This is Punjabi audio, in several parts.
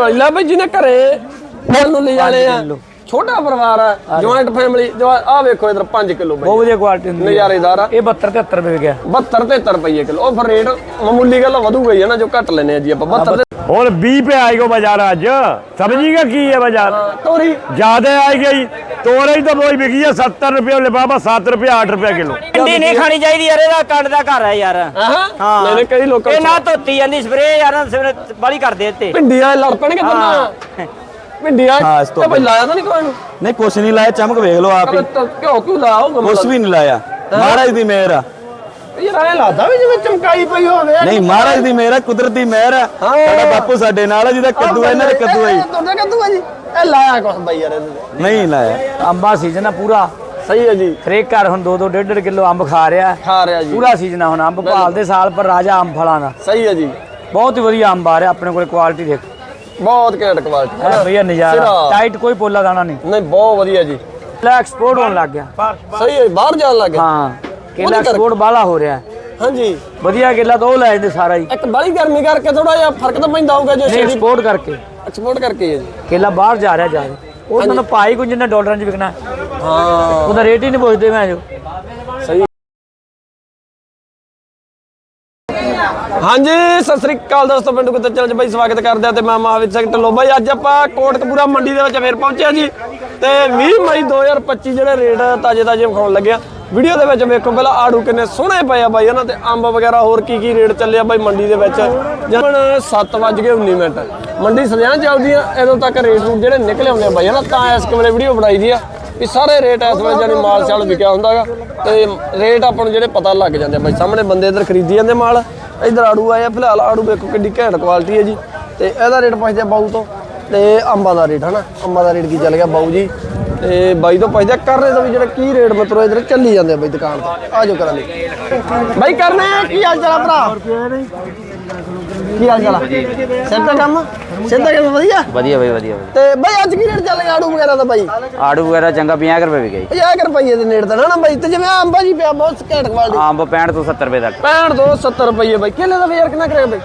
ਕਿਲੋ ਲੈ ਬਈ ਜਿਹਨੇ ਘਰੇ ਫਲ ਨੂੰ ਲੈ ਜਾਣੇ ਆ। ਛੋਟਾ ਪਰਿਵਾਰ ਆ ਜੁਆਇੰਟ ਫੈਮਿਲੀ ਆ ਵੇਖੋ ਇਧਰ 5 ਕਿਲੋ ਬਈ ਬਹੁਤ ਵਧੀਆ ਕੁਆਲਿਟੀ ਹੁੰਦੀ ਹੈ ਨਜ਼ਾਰੇਦਾਰ ਆ ਇਹ 72 73 ਰੁਪਏ ਵਿਕਿਆ 72 73 ਰੁਪਏ ਕਿਲੋ ਉਹ ਫਿਰ ਰੇਟ ਮਾਮੂਲੀ ਗੱਲ ਵਧੂਗਾ ਹੀ ਹੈ ਨਾ ਜੋ ਘੱਟ ਲੈਨੇ ਆ ਜੀ ਆਪਾਂ 72 और बीस पे आएगा बाजार आज समझिएगा की है बाजार ਤੋਰੀ ज्यादा आई गई तो रही तो वही बिकी है सत्तर रुपये लिफाफा सात रुपये आठ रुपये किलो ਭਿੰਡੀ ਨਹੀਂ ਖਾਣੀ ਚਾਹੀਦੀ ਯਾਰ ਇਹਦਾ ਕੰਡ ਦਾ ਘਰ ਹੈ ਯਾਰ ਹਾਂ ਮੈਨੇ ਕਈ ਲੋਕਾਂ ਇਹ ਨਾ ਧੋਤੀ ਜਾਂਦੀ ਸਪਰੇ ਯਾਰ ਸਵੇਰੇ ਬਾਲੀ ਕਰਦੇ ਇੱਥੇ ਭਿੰਡੀਆਂ ਲੜ ਪੈਣਗੇ ਤਾਂ ਭਿੰਡੀਆਂ ਹਾਂ, ਇਸ ਤੋਂ ਤੇ ਬਈ ਲਾਇਆ ਤਾਂ ਨਹੀਂ ਕੋਈ ਨੂੰ ਨਹੀਂ ਕੁਛ ਨਹੀਂ ਲਾਇਆ ਚਮਕ ਵੇਖ ਲਓ ਆਪ ਹੀ। ਕਿਉਂ ਕਿਉਂ ਲਾਓ ਕੁਛ ਵੀ ਨਹੀਂ ਲਾਇਆ। ਮਹਾਰਾਜ ਦੀ ਮਿਹਰ ਆ। ਯਾਰ ਐ ਲੱਗਦਾ ਵੀ ਜਿਵੇਂ ਚਮਕਾਈ ਪਈ ਹੋਵੇ। ਨਹੀਂ ਮਹਾਰਾਜ ਦੀ ਮਿਹਰ ਆ ਕੁਦਰਤੀ ਮਿਹਰ ਆ। ਸਾਡਾ ਬਾਪੂ ਸਾਡੇ ਨਾਲ ਆ ਜਿਹਦਾ ਕੱਦੂ ਆ, ਇਹਨਾਂ ਦਾ ਕੱਦੂ ਆ ਜੀ। ਤੁਹਾਡਾ ਕੱਦੂ ਆ ਜੀ ਇਹ ਲਾਇਆ ਕੁਛ ਬਈ ਯਾਰ ਇਹਦੇ ਤੇ। ਨਹੀਂ ਲਾਇਆ। ਅੰਬਾ ਸੀਜ਼ਨ ਆ ਪੂਰਾ। ਸਹੀ ਹੈ ਜੀ। ਹਰੇਕ ਘਰ ਹੁਣ 2 2 1.5 ਕਿਲੋ ਅੰਬ ਖਾ ਰਿਹਾ। ਖਾ ਰਿਹਾ ਜੀ। ਪੂਰਾ ਸੀਜ਼ਨ ਆ ਹੁਣ ਅੰਬ ਭਾਲਦੇ ਸਾਲ ਪਰ ਰਾਜਾ ਅੰਬ ਫਲਾਂ ਦਾ। ਸਹੀ ਹੈ ਜੀ। ਬਹੁਤ ਹੀ ਵਧੀਆ ਅੰਬ ਆ ਰਿਹਾ ਆਪਣੇ ਕੋਲ ਕੁਆਲਿਟੀ ਦੇਖ। ਬਹੁਤ ਘੈਂਟ ਕੁਆਲਿਟੀ ਹੈ ਭਈਆ ਨਜ਼ਾਰਾ। ਸਿਰਾ। ਟਾਈਟ ਕੋਈ ਪੋਲਾ ਦਾਣਾ ਨਹੀਂ। ਨਹੀਂ ਬਹੁਤ ਵਧੀਆ ਜੀ। ਲੈ ਐਕਸਪੋਰਟ ਹੋਣ ਲੱਗ ਗਿਆ। ਸਹੀ ਹੈ ਬਾਹਰ ਜਾਣ ਲੱਗ ਗਿਆ। ਹਾਂ ਕੇਲਾ ਕਰਕੇ। ਐਕਸਪੋਰਟ ਬਾਲਾ ਹੋ ਰਿਹਾ। ਹੈ। ਹਾਂਜੀ। ਵਧੀਆ ਕੇਲਾ ਤਾਂ ਉਹ ਲੈ ਜਾਂਦੇ ਸਾਰਾ ਹੀ। ਇੱਕ ਬੜੀ ਗਰਮੀ ਕਰਕੇ ਥੋੜਾ ਜਿਹਾ ਫ਼ਰਕ ਤਾਂ ਪੈਂਦਾ ਹੋਊਗਾ ਜੋ ਨਹੀਂ ਐਕਸਪੋਰਟ ਕਰਕੇ। ਐਕਸਪੋਰਟ ਕਰਕੇ ਹੀ ਜੀ। ਕੇਲਾ ਬਾਹਰ ਜਾ ਰਿਹਾ ਜਾ ਰਿਹਾ ਉਹਨਾਂ ਨੂੰ ਪਾਈ ਕੁਝ ਜਿੰਨਾ ਡਾਲਰਾਂ 'ਚ ਵਿਕਣਾ। ਹਾਂ। ਉਹਦਾ ਰੇਟ ਹੀ ਨਹੀਂ ਪੁੱਛਦੇ ਮੈਂ ਜੋ। ਹਾਂਜੀ, ਸਤਿ ਸ੍ਰੀ ਅਕਾਲ ਦੋਸਤੋ, ਪਿੰਡੂ ਕਿਤੇ ਚੱਲ ਬਾਈ ਸਵਾਗਤ ਕਰਦੇ ਆ ਤੇ ਮੈਂ ਮਹਾਵੀਰ ਸਿੰਘ ਢਿੱਲੋਂ। ਬਾਈ, ਅੱਜ ਆਪਾਂ ਕੋਟਕਪੂਰਾ ਮੰਡੀ ਦੇ ਵਿੱਚ ਫੇਰ ਪਹੁੰਚਿਆ ਜੀ ਤੇ 20 ਮਈ 2025 ਜਿਹੜੇ ਰੇਟ ਤਾਜੇ ਤਾਜੇ ਵਿਖਾਉਣ ਲੱਗਿਆ ਵੀਡੀਓ ਦੇ ਵਿੱਚ ਵੇਖੋ ਪਹਿਲਾਂ ਆੜੂ ਕਿੰਨੇ ਸੋਹਣੇ ਪਏ ਆ ਬਾਈ, ਇਹਨਾਂ ਤੇ ਅੰਬ ਵਗੈਰਾ ਹੋਰ ਕੀ ਕੀ ਰੇਟ ਚੱਲਿਆ ਬਾਈ ਮੰਡੀ ਦੇ ਵਿੱਚ? ਜਮਣ 7:19 ਮਿੰਟ। ਮੰਡੀ ਸਦਿਆਂ ਚੱਲਦੀ ਆ, ਇਦੋਂ ਤੱਕ ਰੇਟ ਰੂਟ ਜਿਹੜੇ ਨਿਕਲੇ ਹੁੰਦੇ ਆ ਬਾਈ, ਹਨਾ? ਤਾਂ ਇਸ ਵੇਲੇ ਵੀਡੀਓ ਬਣਾਈ ਦੀ ਆ। ਵੀ ਸਾਰੇ ਰੇਟ ਇਸ ਵੇਲੇ ਜਾਨੀ ਮਾਲ ਸ਼ਾਲ ਵਿਕਿਆ ਹੁੰਦਾਗਾ ਤੇ ਰੇਟ ਆਪਾਂ ਨੂੰ ਜਿਹੜੇ ਪਤਾ ਲੱਗ ਜਾਂਦੇ ਆ। ਬਾਈ, ਸਾਹਮਣੇ ਬੰਦੇ ਇਧਰ ਖਰੀਦੀ ਜਾਂਦੇ ਮਾਲ। ਇਧਰ ਆੜੂ ਆਏ ਆ, ਫਿਲਹਾਲ ਆੜੂ ਵੇਖੋ ਕਿੰਨੀ ਘੈਂਟ ਕੁਆਲਿਟੀ ਹੈ ਜੀ। ਤੇ ਇਹਦਾ ਰੇਟ ਪੁੱਛਦੇ ਆ ਬਾਊ ਤੋਂ। ਤੇ ਅੰਬਾਂ ਦਾ ਰੇਟ ਹਨਾ? ਅੰਬਾਂ ਦਾ ਰੇਟ ਕੀ ਚੱਲ ਗਿਆ ਬਾਊ ਜੀ? ਤੇ ਬਾਈ ਤੋਂ ਪੁੱਛਦੇ ਆ, ਕਰਨੇ ਦਾ ਵੀ ਜਿਹੜਾ ਕੀ ਰੇਟ ਮਤਲਬ ਇਧਰ ਚੱਲੀ ਜਾਂਦੇ ਆ ਬਾਈ ਦੁਕਾਨ ਤੇ। ਆ ਜਾਓ ਕਰਾਂਗੇ। ਬਾਈ, ਕਰਨੇ ਕੀ ਹਾਲ ਚਾਲ ਭਰਾ? ਕੀ ਹਾਲ ਚਾਲ ਆ? ਸਿਰ ਤੇ ਕੰਮ? ਸਿਰ ਤੇ ਕੰਮ ਵਧੀਆ? ਵਧੀਆ ਬਈ ਵਧੀਆ ਤੇ ਬਾਈ ਅੱਜ ਕੀ ਰੇਟ ਚੱਲ ਗਿਆ ਆੜੂ ਵਗੈਰਾ ਦਾ ਬਾਈ? ਆੜੂ ਵਗੈਰਾ ਚੰਗਾ 50 ਰੁਪਏ ਵਿਕੇ 50 ਰੁਪਏ ਦੇ ਨੇੜੇ ਤਾਂ ਨਾ ਬਾਈ ਤੇ ਜਿਵੇਂ ਅੰਬਾ ਜੀ ਪਿਆ ਬਹੁਤ ਘੈਂਟ ਕੁਆਲਿਟੀ ਅੰਬ 65 ਤੋਂ 70 ਰੁਪਏ ਤੱਕ। 65 ਤੋਂ 70 ਰੁਪਏ ਬਾਈ ਕਿੰਨੇ ਦਾ ਬਾਜ਼ਾਰ ਕਿੰਨਾ ਕਰੇਗਾ ਬਾਈ?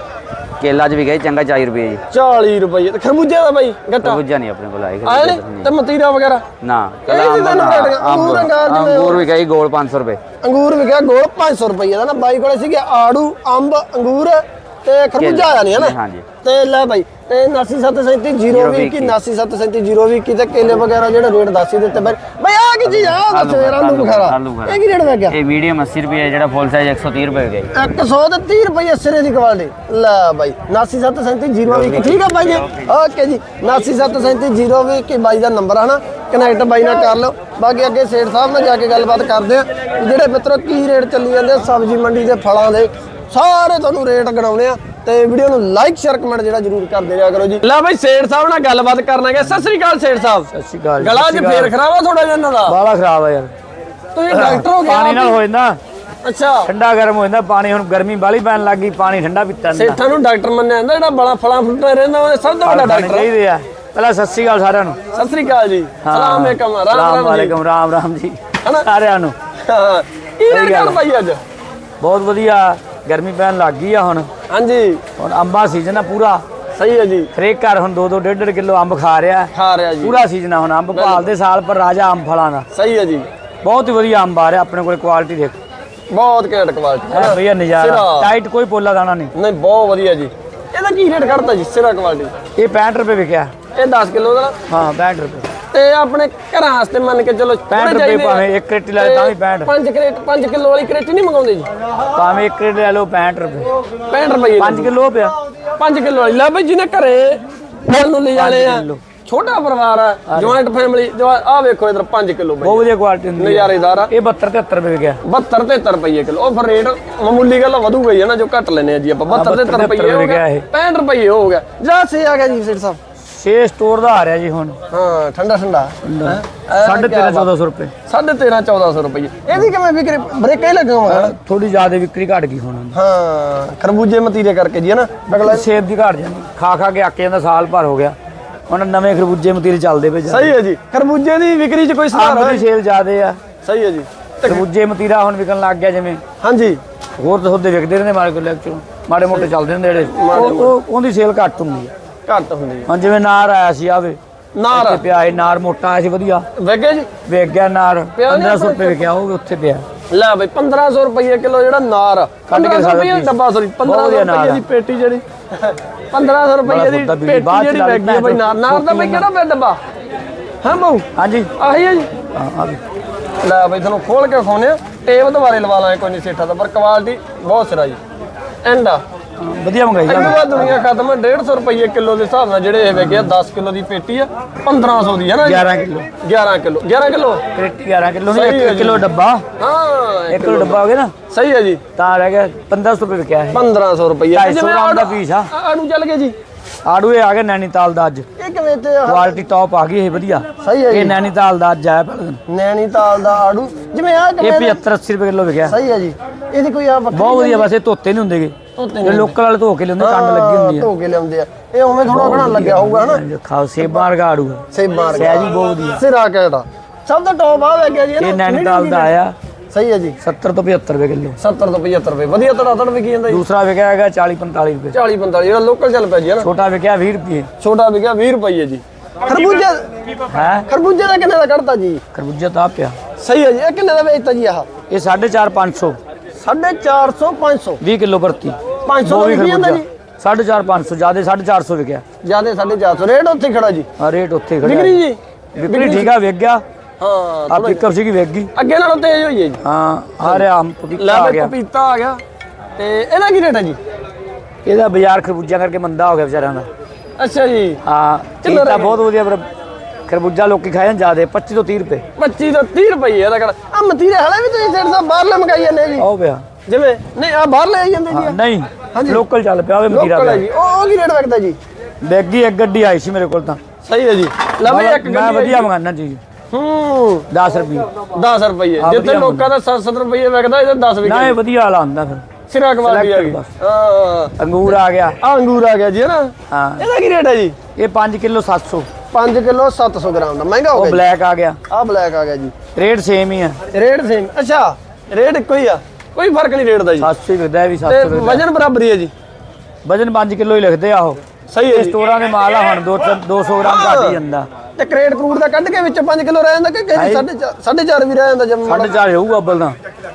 ਕੇਲਾ ਚ ਵੀ ਗਏ ਚੰਗਾ 40 ਰੁਪਏ ਜੀ। 40 ਰੁਪਏ ਤੇ ਖਰਬੂਜੇ ਦਾ ਬਾਈ ਗੱਟਾ? ਤਰਬੂਜਾ ਨਹੀਂ ਆਪਣੇ ਕੋਲ ਆਏਗਾ ਤੇ ਮਤੀਰਾ ਵਗੈਰਾ? ਨਾ ਕਲਾ ਵੀ ਗਿਆ। ਅੰਗੂਰ ਅੰਗਾਰ ਵੀ ਗਏ ਗੋਲ 500 ਰੁਪਏ। ਅੰਗੂਰ ਵਿਕਿਆ ਗੋਲ 500 ਰੁਪਏ ਦਾ ਨਾ ਬਾਈ ਕੋਲੇ ਸੀਗੇ ਆੜੂ ਅੰਬ ਅੰਗੂਰ ਤੇ ਖਰਬੂਜਾ ਆਇਆ ਨਹੀਂ ਹਨਾ ਹਾਂਜੀ। ਤੇ ਲੈ ਬਾਈ ਤੇ 99737 020 99737 020 ਤੇ ਕੇਲੇ ਵਗੈਰਾ ਜਿਹੜੇ ਰੇਟ ਦੱਸ ਹੀ ਦਿੱਤੇ ਬਾਈ। ਬਾਈ ਆ ਕੀ ਚੀਜ਼ ਆ? ਦੱਸ ਯਾਰ ਆਲੂ ਬੁਖਾਰਾ। ਇਹ ਕੀ ਰੇਟ ਲੱਗ ਗਿਆ? ਇਹ ਮੀਡੀਅਮ 80 ਰੁਪਏ ਜਿਹੜਾ ਫੁੱਲ ਸਾਈਜ਼ 130 ਰੁਪਏ ਗਏ 130 ਰੁਪਏ ਸਿਰੇ ਦੀ ਕੁਆਲਿਟੀ ਲੈ ਬਾਈ 99737 ਠੀਕ ਆ ਬਾਈ ਜੀ? ਓਕੇ ਜੀ 99737 ਕਿ ਬਾਈ ਦਾ ਨੰਬਰ ਹੈ ਨਾ ਕਨੈਕਟ ਬਾਈ ਨਾਲ ਕਰ ਲਓ। ਬਾਕੀ ਅੱਗੇ ਸੇਠ ਸਾਹਿਬ ਨਾਲ ਜਾ ਕੇ ਗੱਲਬਾਤ ਕਰਦੇ ਆ। ਜਿਹੜੇ ਮਿੱਤਰੋ ਕੀ ਰੇਟ ਚੱਲੀ ਜਾਂਦੇ ਸਬਜ਼ੀ ਮੰਡੀ ਦੇ ਫਲਾਂ ਦੇ? ਸਾਰੇ ਤੁਹਾਨੂੰ ਰੇਟ ਗਣਾਉਣੇ ਆ ਤੇ ਵੀਡੀਓ ਨੂੰ ਲਾਈਕ ਸ਼ੇਅਰ ਕਮੈਂਟ ਜਿਹੜਾ ਜ਼ਰੂਰ ਕਰਦੇ ਰਿਹਾ ਕਰੋ ਜੀ। ਲੈ ਬਾਈ ਸੇਠ ਸਾਹਿਬ ਨਾਲ ਗੱਲਬਾਤ ਕਰਨਾਗੇ ਸਤਿ ਸ੍ਰੀ ਅਕਾਲ ਸੇਠ ਸਾਹਿਬ। ਸਤਿ ਸ਼੍ਰੀ ਅਕਾਲ ਜੀ, ਗਲਾ ਸ਼੍ਰੀ ਫੇਰ। ਖਰਾਬ ਆ ਥੋੜਾ ਜਿਹਾ ਇਹਨਾਂ ਦਾ? ਬਾਲਾ ਖਰਾਬ ਆ ਯਾਰ। ਤੁਸੀਂ ਡਾਕਟਰ ਹੋ ਪਾਣੀ ਨਾਲ ਹੋ? ਜਾਂਦਾ। ਅੱਛਾ। ਠੰਡਾ ਗਰਮ ਹੋ ਜਾਂਦਾ ਪਾਣੀ ਹੁਣ ਗਰਮੀ ਬਾਲੀ ਪੈਣ ਲੱਗ ਗਈ ਪਾਣੀ ਠੰਡਾ ਪੀਤਾ ਜਾਂਦਾ। ਸੇਠਾਂ ਨੂੰ ਡਾਕਟਰ ਮੰਨਿਆ ਜਾਂਦਾ ਜਿਹੜਾ ਬੜਾ ਫਲਾਂ ਫਰੂਟਾਂ ਰਹਿੰਦਾ ਉਹ ਸਭ ਤੋਂ ਵੱਡਾ ਡਾਕਟਰ ਆ। ਚਾਹੀਦੇ ਆ। ਪਹਿਲਾਂ ਸਤਿ ਸ਼੍ਰੀ ਅਕਾਲ ਸਾਰਿਆਂ ਨੂੰ। ਸਤਿ ਸ੍ਰੀ ਅਕਾਲ ਜੀ। ਸਲਾਮ ਅਲੈਕਮ ਰਾਮ ਰਾਮ ਜੀ। ਵਾਲੇਕਮ ਰਾਮ ਰਾਮ ਜੀ। ਹਨਾ? ਸਾਰਿਆਂ ਨੂੰ। ਹਾਂ। ਕੀ ਰੇਟ ਗੱਲ ਕਰ ਭਾਈ ਅੱਜ? ਬਹੁਤ ਵਧੀਆ। ਗਰਮੀ ਪੈਣ ਲੱਗ ਗਈ ਆ ਹੁਣ। ਹਾਂਜੀ। ਹੁਣ ਅੰਬਾ ਸੀਜ਼ਨ ਆ ਪੂਰਾ। ਸਹੀ ਹੈ ਜੀ। ਹਰੇਕ ਘਰ ਹੁਣ 2 2 1.5 ਕਿਲੋ ਅੰਬ ਖਾ ਰਿਹਾ। ਖਾ ਰਿਹਾ ਜੀ। ਪੂਰਾ ਸੀਜ਼ਨ ਆ ਹੁਣ ਅੰਬ ਭਾਲਦੇ ਸਾਲ ਪਰ ਰਾਜਾ ਅੰਬ ਫਲਾਂ ਦਾ। ਸਹੀ ਹੈ ਜੀ। ਬਹੁਤ ਹੀ ਵਧੀਆ ਅੰਬ ਆ ਰਿਹਾ ਆਪਣੇ ਕੋਲ ਕੁਆਲਿਟੀ ਦੇਖ। ਬਹੁਤ ਘੈਂਟ ਕੁਆਲਿਟੀ ਹੈ ਭਈਆ ਨਜ਼ਾਰਾ। ਟਾਈਟ ਕੋਈ ਪੋਲਾ ਦਾਣਾ ਨਹੀਂ। ਨਹੀਂ ਬਹੁਤ ਵਧੀਆ ਜੀ। ਇਹਦਾ ਕੀ ਰੇਟ ਕਰਤਾ ਜੀ ਸਿਰਾ ਕੁਆਲਿਟੀ ਇਹ 65 ਰੁਪਏ ਵਿਕਿਆ। ਇਹ 10 ਕਿਲੋ ਦਾ। ਹਾਂ 65 ਰੁਪਏ। ਤੇ ਆਪਣੇ ਘਰਾਂ ਵਾਸਤੇ ਮੰਨ ਕੇ ਚਲੋ 65 ਰੁਪਏ ਭਾਵੇਂ ਇੱਕ ਕਰੇਟੀ ਲੈ ਤਾਂ ਵੀ 65 5 ਕਰੇਟ 5 ਕਿਲੋ ਵਾਲੀ ਕਰੇਟ ਨਹੀਂ ਮੰਗਾਉਂਦੇ ਜੀ? ਭਾਵੇਂ ਇੱਕ ਕਰੇਟੀ ਲੈ ਲਓ 65 ਰੁਪਏ। 65 ਰੁਪਏ 5 ਕਿਲੋ ਪਿਆ। 5 ਕਿਲੋ ਵਾਲੀ। ਲੈ ਬਈ ਜਿਹਨੇ ਘਰੇ ਫਲ ਨੂੰ ਲੈ ਜਾਣੇ ਆ। ਛੋਟਾ ਪਰਿਵਾਰ ਆ ਜੁਆਇੰਟ ਫੈਮਿਲੀ ਆ ਵੇਖੋ ਇਧਰ 5 ਕਿਲੋ ਬਈ। ਬਹੁਤ ਵਧੀਆ ਕੁਆਲਿਟੀ ਹੁੰਦੀ ਨਜ਼ਾਰੇਦਾਰ ਆ। ਇਹ 72 73 ਰੁਪਏ ਵਿਕਿਆ 72 73 ਰੁਪਏ ਕਿਲੋ। ਉਹ ਫਿਰ ਰੇਟ ਮਾਮੂਲੀ ਗੱਲ ਵਧੂਗਾ ਹੀ ਹੈ ਨਾ ਜੋ ਘੱਟ ਲੈਨੇ ਆ ਜੀ ਆਪਾਂ। 72 73 ਰੁਪਏ ਹੋ ਗਿਆ। ਗਿਆ ਇਹ। 65 ਰੁਪਏ ਹੋ ਗਿਆ। ਜਾ ਸੇ ਆ ਗਿਆ ਜੀ ਸੇਠ ਸਾਹਿਬ। 6 ਸਟੋਰ ਦਾ ਆ ਰਿਹਾ ਜੀ ਹੁਣ। ਹਾਂ ਠੰਡਾ ਠੰਡਾ। 13.5 1400 ਰੁਪਏ। 13.5 1400 ਰੁਪਏ ਇਹਦੀ ਕਿਵੇਂ ਵਿਕਰੀ ਬ੍ਰੇਕਾਂ ਹੀ ਲਗਾਉਂਗਾ ਥੋੜੀ ਜ਼ਿਆਦਾ ਵਿਕਰੀ ਘਟ ਗਈ ਹੁਣ। ਹਾਂ ਖਰਬੂਜੇ ਮਤੀਰੇ ਕਰਕੇ ਜੀ ਹੈ ਨਾ? ਅਗਲਾ ਸੇਬ ਦੀ ਘਟ ਜਾਂਦੀ। ਖਾ ਖਾ ਕੇ ਅੱਕ ਜਾਂਦਾ ਸਾਲ ਭਰ ਹੋ ਗਿਆ। ਹੁਣ ਨਵੇਂ ਖਰਬੂਜੇ ਮਤੀਰੇ ਚੱਲਦੇ ਪਏ ਸਹੀ ਹੈ ਜੀ। ਖਰਬੂਜੇ ਦੀ ਵਿਕਰੀ 'ਚ ਕੋਈ ਸੁਧਾਰ ਹੈ ਦੀ ਸੇਲ ਜ਼ਿਆਦੇ ਆ। ਸਹੀ ਹੈ ਜੀ। ਖਰਬੂਜੇ ਮਤੀਰਾ ਹੁਣ ਵਿਕਣ ਲੱਗ ਗਿਆ ਜਿਵੇਂ। ਹਾਂਜੀ। ਹੋਰ ਤਾਂ ਸੌਦੇ ਵਿਕਦੇ ਰਹਿੰਦੇ ਮਾਰੇ ਕੋਲ ਲੈਕਚਰ ਮਾੜੇ ਮੋਟੇ ਚੱਲਦੇ ਹੁੰਦੇ ਜਿਹੜੇ। ਉਹ ਉਹ- ਉਹਦੀ ਸੇਲ ਘੱਟ ਹੁੰਦੀ ਆ। ਘੱਟ ਹੁੰਦੀ ਹੈ ਹੁਣ ਜਿਵੇਂ ਨਾਰ ਆਇਆ ਸੀ ਆਵੇ ਨਾਰ। ਪਿਆ ਇਹ ਨਾਰ ਮੋਟਾ ਆਇਆ ਸੀ ਵਧੀਆ। ਵੇਗੇ ਜੀ? ਵੇਚ ਗਿਆ ਨਾਰ। ਪਿਆ ਨੀ 1500 ਰੁਪਏ ਵਿਕਿਆ ਉਹ ਉੱਥੇ ਪਿਆ। ਲੈ ਬਈ 1500 ਰੁਪਏ ਕਿਲੋ ਜਿਹੜਾ ਨਾਰ। ਕੱਢ ਕੇ 1500 ਖਾ ਰੁਪਏ ਡੱਬਾ ਸੋਰੀ 1500 ਵਧੀਆ ਨਾਰ ਰੁਪਏ। ਦੀ ਪੇਟੀ ਜਿਹੜੀ। 1500 ਰੁਪਏ ਦੀ ਪੇਟੀ ਜਿਹੜੀ ਵੇਗੀ ਬਈ ਨਾਰ। ਨਾਰ ਦਾ ਬਈ ਕਿਹੜਾ ਪਿਆ ਡੱਬਾ? ਹਾਂ ਬਾਊ ਹਾਂਜੀ। ਆਹੀ ਹੈ ਜੀ। ਹਾਂ ਆ ਲੈ ਬਈ ਤੁਹਾਨੂੰ ਖੋਲ ਕੇ ਖਾਉਨੇ ਆ। ਟੇਪ ਦੁਬਾਰੇ ਲਵਾ ਲਾਂਗੇ ਕੋਈ ਨਹੀਂ ਸੇਠਾ ਦਾ ਪਰ ਕੁਆਲਿਟੀ ਬਹੁਤ ਸਿਰਾ ਜੀ ਐਂਡ ਆ। ਵਧੀਆ ਮੰਗਾਈ ਜਾ ਬਾਅਦ ਦੁਨੀਆ ਖਤਮ ਹੈ 150 ਰੁਪਏ ਕਿਲੋ ਦੇ ਹਿਸਾਬ ਨਾਲ ਜਿਹੜੇ ਇਹ ਆ 10 ਕਿਲੋ ਦੀ ਪੇਟੀ ਆ 1500 ਦੀ ਹੈ ਨਾ 11 ਕਿਲੋ। 11 kilo 11 kilo? ਪੇਟੀ 11 ਕਿਲੋ ਨਹੀਂ ਹੈ 1 ਜੀ। ਕਿਲੋ ਡੱਬਾ। ਹਾਂ 1 ਕਿਲੋ ਡੱਬਾ ਹੋ ਗਿਆ ਨਾ। ਸਹੀ ਹੈ ਜੀ। ਤਾਂ ਰਹਿ ਗਿਆ 1500 ਰੁਪਏ ਵਿਕਿਆ ਹੈ 1500 ਰੁਪਏ 250 ਗ੍ਰਾਮ ਦਾ ਪੀਸ ਆ। ਆੜੂ ਚੱਲ ਗਏ ਜੀ। ਆੜੂ ਇਹ ਆ ਗਿਆ ਨੈਣੀਤਾਲ ਦਾ ਅੱਜ। ਇਹ ਕਿਵੇਂ ਤੇ? ਕੁਆਲਿਟੀ ਟੌਪ ਆ ਗਈ ਇਹ ਵਧੀਆ। ਸਹੀ ਹੈ ਇਹ ਨੈਣੀਤਾਲ ਦਾ ਅੱਜ ਆਇਆ ਪਹਿਲੇ ਦਿਨ। ਨੈਣੀਤਾਲ ਦਾ ਆੜੂ। ਜਿਵੇਂ ਆ ਇਹ ਕਿਵੇਂ 75 80 ਰੁਪਏ ਕਿਲੋ ਵਿਕਿਆ। ਸਹੀ ਹੈ ਜੀ। ਇਹਦੀ ਕੋਈ ਆ ਬਹੁਤ ਵਧੀਆ ਬਸ ਇਹ ਧੋਤੇ ਨਹੀਂ ਹੁੰਦੇਗੇ। ਲੋਕਲ ਵਾਲੇ ਧੋ ਕੇ ਲਿਆਉਂਦੇ ਕੰਡ ਲੱਗੀ ਹੁੰਦੀ ਧੋ ਕੇ ਲਿਆਉਂਦੇ ਆ। ਇਹ ਉਵੇਂ ਥੋੜਾ ਘਣਾ ਲੱਗਿਆ ਹੋਊਗਾ ਹਨਾ? ਆ ਖਾਓ ਸੇਬਾਂ ਵਰਗਾ ਆੜੂ ਆ। ਸੇਬਾਂ ਵਰਗਾ। ਸਹਿਜ ਬਹੁਤ ਵਧੀਆ। ਸਿਰਾ ਕੈਟਾ ਸਭ ਤੋਂ ਟੌਪ ਆ ਵੇ ਗਿਆ ਜੀ ਇਹ ਨੈਣੀਤਾਲ ਦਾ ਆਇਆ। ਸਹੀ ਹੈ ਜੀ। 70 ਤੋਂ 75 ਰੁਪਏ ਕਿਲੋ। 70 ਤੋਂ 75 ਰੁਪਏ। ਵਧੀਆ ਤੜਾ ਤੜ ਵਿਕੀ ਜਾਂਦਾ ਜੀ। ਦੂਸਰਾ ਵਿਕਿਆ ਹੈਗਾ 40 45 ਰੁਪਏ। 40 45 ਜਿਹੜਾ ਲੋਕਲ ਚੱਲ ਪਿਆ ਜੀ ਹਨਾ? ਛੋਟਾ ਵਿਕਿਆ 20 ਰੁਪਏ। ਛੋਟਾ ਵਿਕਿਆ 20 ਰੁਪਏ ਜੀ। ਖਰਬੂਜਾ ਹੈ? ਖਰਬੂਜੇ ਦਾ ਕਿੰਨੇ ਦਾ ਕੱਢਤਾ ਜੀ? ਖਰਬੂਜਾ ਤਾਂ ਪਿਆ। ਸਹੀ ਹੈ ਜੀ ਇਹ ਕਿੰਨੇ ਦਾ ਵੇਚਤਾ ਜੀ ਆਹ? ਇਹ 4.5 500 450 500 20 ਕਿਲੋ ਪ੍ਰਤੀ 500 ਦੋ ਦਾ ਵੀ ਜਾਂਦਾ ਜੀ। 4.5 500 ਜ਼ਿਆਦਾ 450 ਵਿਕਿਆ। ਜਿਆਦੇ 450 ਰੇਟ ਉੱਥੇ ਹੀ ਖੜਾ ਜੀ। ਆ ਰੇਟ ਉੱਥੇ ਖੜਾ ਵਿਕਰੀ ਜੀ। ਵਿਕਰੀ ਠੀਕ ਆ ਵਿਕ ਗਿਆ। ਹਾਂ ਆ ਪਿਕਅਪ ਸੀਗੀ ਵਿਕ ਗਈ। ਅੱਗੇ ਨਾਲੋਂ ਤੇਜ਼ ਹੋਈ ਹੈ ਜੀ। ਹਾਂ ਆ ਰਿਹਾ ਆਮ ਪਪੀਤਾ ਆ ਗਿਆ। ਪਪੀਤਾ ਆ ਗਿਆ। ਤੇ ਇਹਦਾ ਕੀ ਰੇਟ ਹੈ ਜੀ? ਇਹਦਾ ਬਾਜ਼ਾਰ ਖਰਬੂਜਾ ਕਰਕੇ ਮੰਦਾ ਹੋ ਗਿਆ ਵਿਚਾਰਿਆਂ ਦਾ। ਅੱਛਾ ਜੀ। ਹਾਂ ਇਹ ਤਾਂ ਬਹੁਤ ਵਧੀਆ ਪਰ ਖਰਬੂਜਾ ਲੋਕੀ ਖਾਏ ਜਾਂਦੇ ਜਿਆਦੇ 25 ਤੋਂ 30 ਰੁਪਏ। 25 ਤੋਂ 30 ਰੁਪਏ ਇਹਦਾ ਕਿਹੜਾ ਆ ਮਤੀਰੇ ਹਲੇ ਵੀ ਤੁਸੀਂ ਸੇਠ ਸਾਹਿਬ ਬਾਹਰ ਲੈ ਮਗਾਈ ਜਾਂਦੇ ਜੀ। ਆਓ ਪਿਆ। ਜਿਵੇਂ ਨਹੀਂ ਆ ਬਾਹਰ ਲੈ ਆਈ ਜਾਂਦੇ ਜੀ ਨਹੀਂ ਲੋਕਲ ਚੱਲ ਪਿਆ ਹੋਵੇ ਮਤੀਰਾ ਪਿਆ। ਜੀ। ਉਹ ਉਹ ਕੀ ਰੇਟ ਵਿਕਦਾ ਜੀ? ਗਈ ਇੱਕ ਗੱਡੀ ਆਈ ਸੀ ਮੇਰੇ ਕੋਲ ਤਾਂ। ਸਹੀ ਹੈ ਜੀ। ਲੈ ਬਈ ਇੱਕ ਮੈਂ ਗੱਡੀ ਵਧੀਆ ਮੰਗਾਨਾ ਚੀਜ਼ ਹੂੰ। 10 ਰੁਪਏ। 10 ਰੁਪਏ। ਜਿੱਥੇ ਲੋਕਾਂ ਦਾ 7-7 ਰੁਪਏ ਵਿਕਦਾ ਇਹਦੇ 10 ਵਿਕਦਾ ਨਾ ਇਹ ਵਧੀਆ ਵਾਲਾ ਹੁੰਦਾ ਫਿਰ। ਸਿਰਾ ਕਵਾਲੀ ਆ ਗਈ ਹਾਂ। ਅੰਗੂਰ ਆ ਗਿਆ। ਆ ਅੰਗੂਰ ਆ ਗਿਆ ਜੀ ਹੈ ਨਾ? ਹਾਂ। ਇਹਦਾ ਕੀ ਰੇਟ ਹੈ ਜੀ? ਇਹ 5 ਕਿਲੋ 700 5 ਕਿਲੋ 700 ਗ੍ਰਾਮ ਦਾ। ਮਹਿੰਗਾ ਹੋ ਉਹ ਗਿਆ ਬਲੈਕ ਆ ਗਿਆ। ਆ ਬਲੈਕ ਆ ਗਿਆ ਜੀ। ਰੇਟ ਸੇਮ ਹੀ ਆ। ਰੇਟ ਸੇਮ ਅੱਛਾ ਰੇਟ ਇੱਕੋ ਹੀ ਆ। ਕੋਈ ਫ਼ਰਕ ਨਹੀਂ ਰੇਟ ਦਾ ਜੀ। 700 ਹੀ ਵਿਕਦਾ ਇਹ ਵੀ ਤੇ 700 ਵਿਕਦਾ ਵਜਨ ਬਰਾਬਰੀ ਹੈ ਜੀ। ਵਜਨ 5 ਕਿਲੋ ਹੀ ਲਿਖਦੇ ਆ ਉਹ। ਸਹੀ ਹੈ ਇਹ ਜੀ। ਸਟੋਰਾਂ ਦੇ ਮਾਲ ਆ ਹੁਣ 200 ਗ੍ਰਾਮ ਘੱਟ ਹੀ ਜਾਂਦਾ। ਤੇ ਕਰੇਟ ਕਰੂਟ ਦਾ ਕੱਢ ਕੇ ਵਿੱਚ 5 ਕਿਲੋ ਰਹਿ ਜਾਂਦਾ ਕਿ ਕਹੇ 4.5 4.5 ਵੀ ਰਹਿ ਜਾਂਦਾ ਜਮ ਸਾਢੇ ਚਾਰ ਹੋਊਗਾ ਅੱਬਲ ਤਾਂ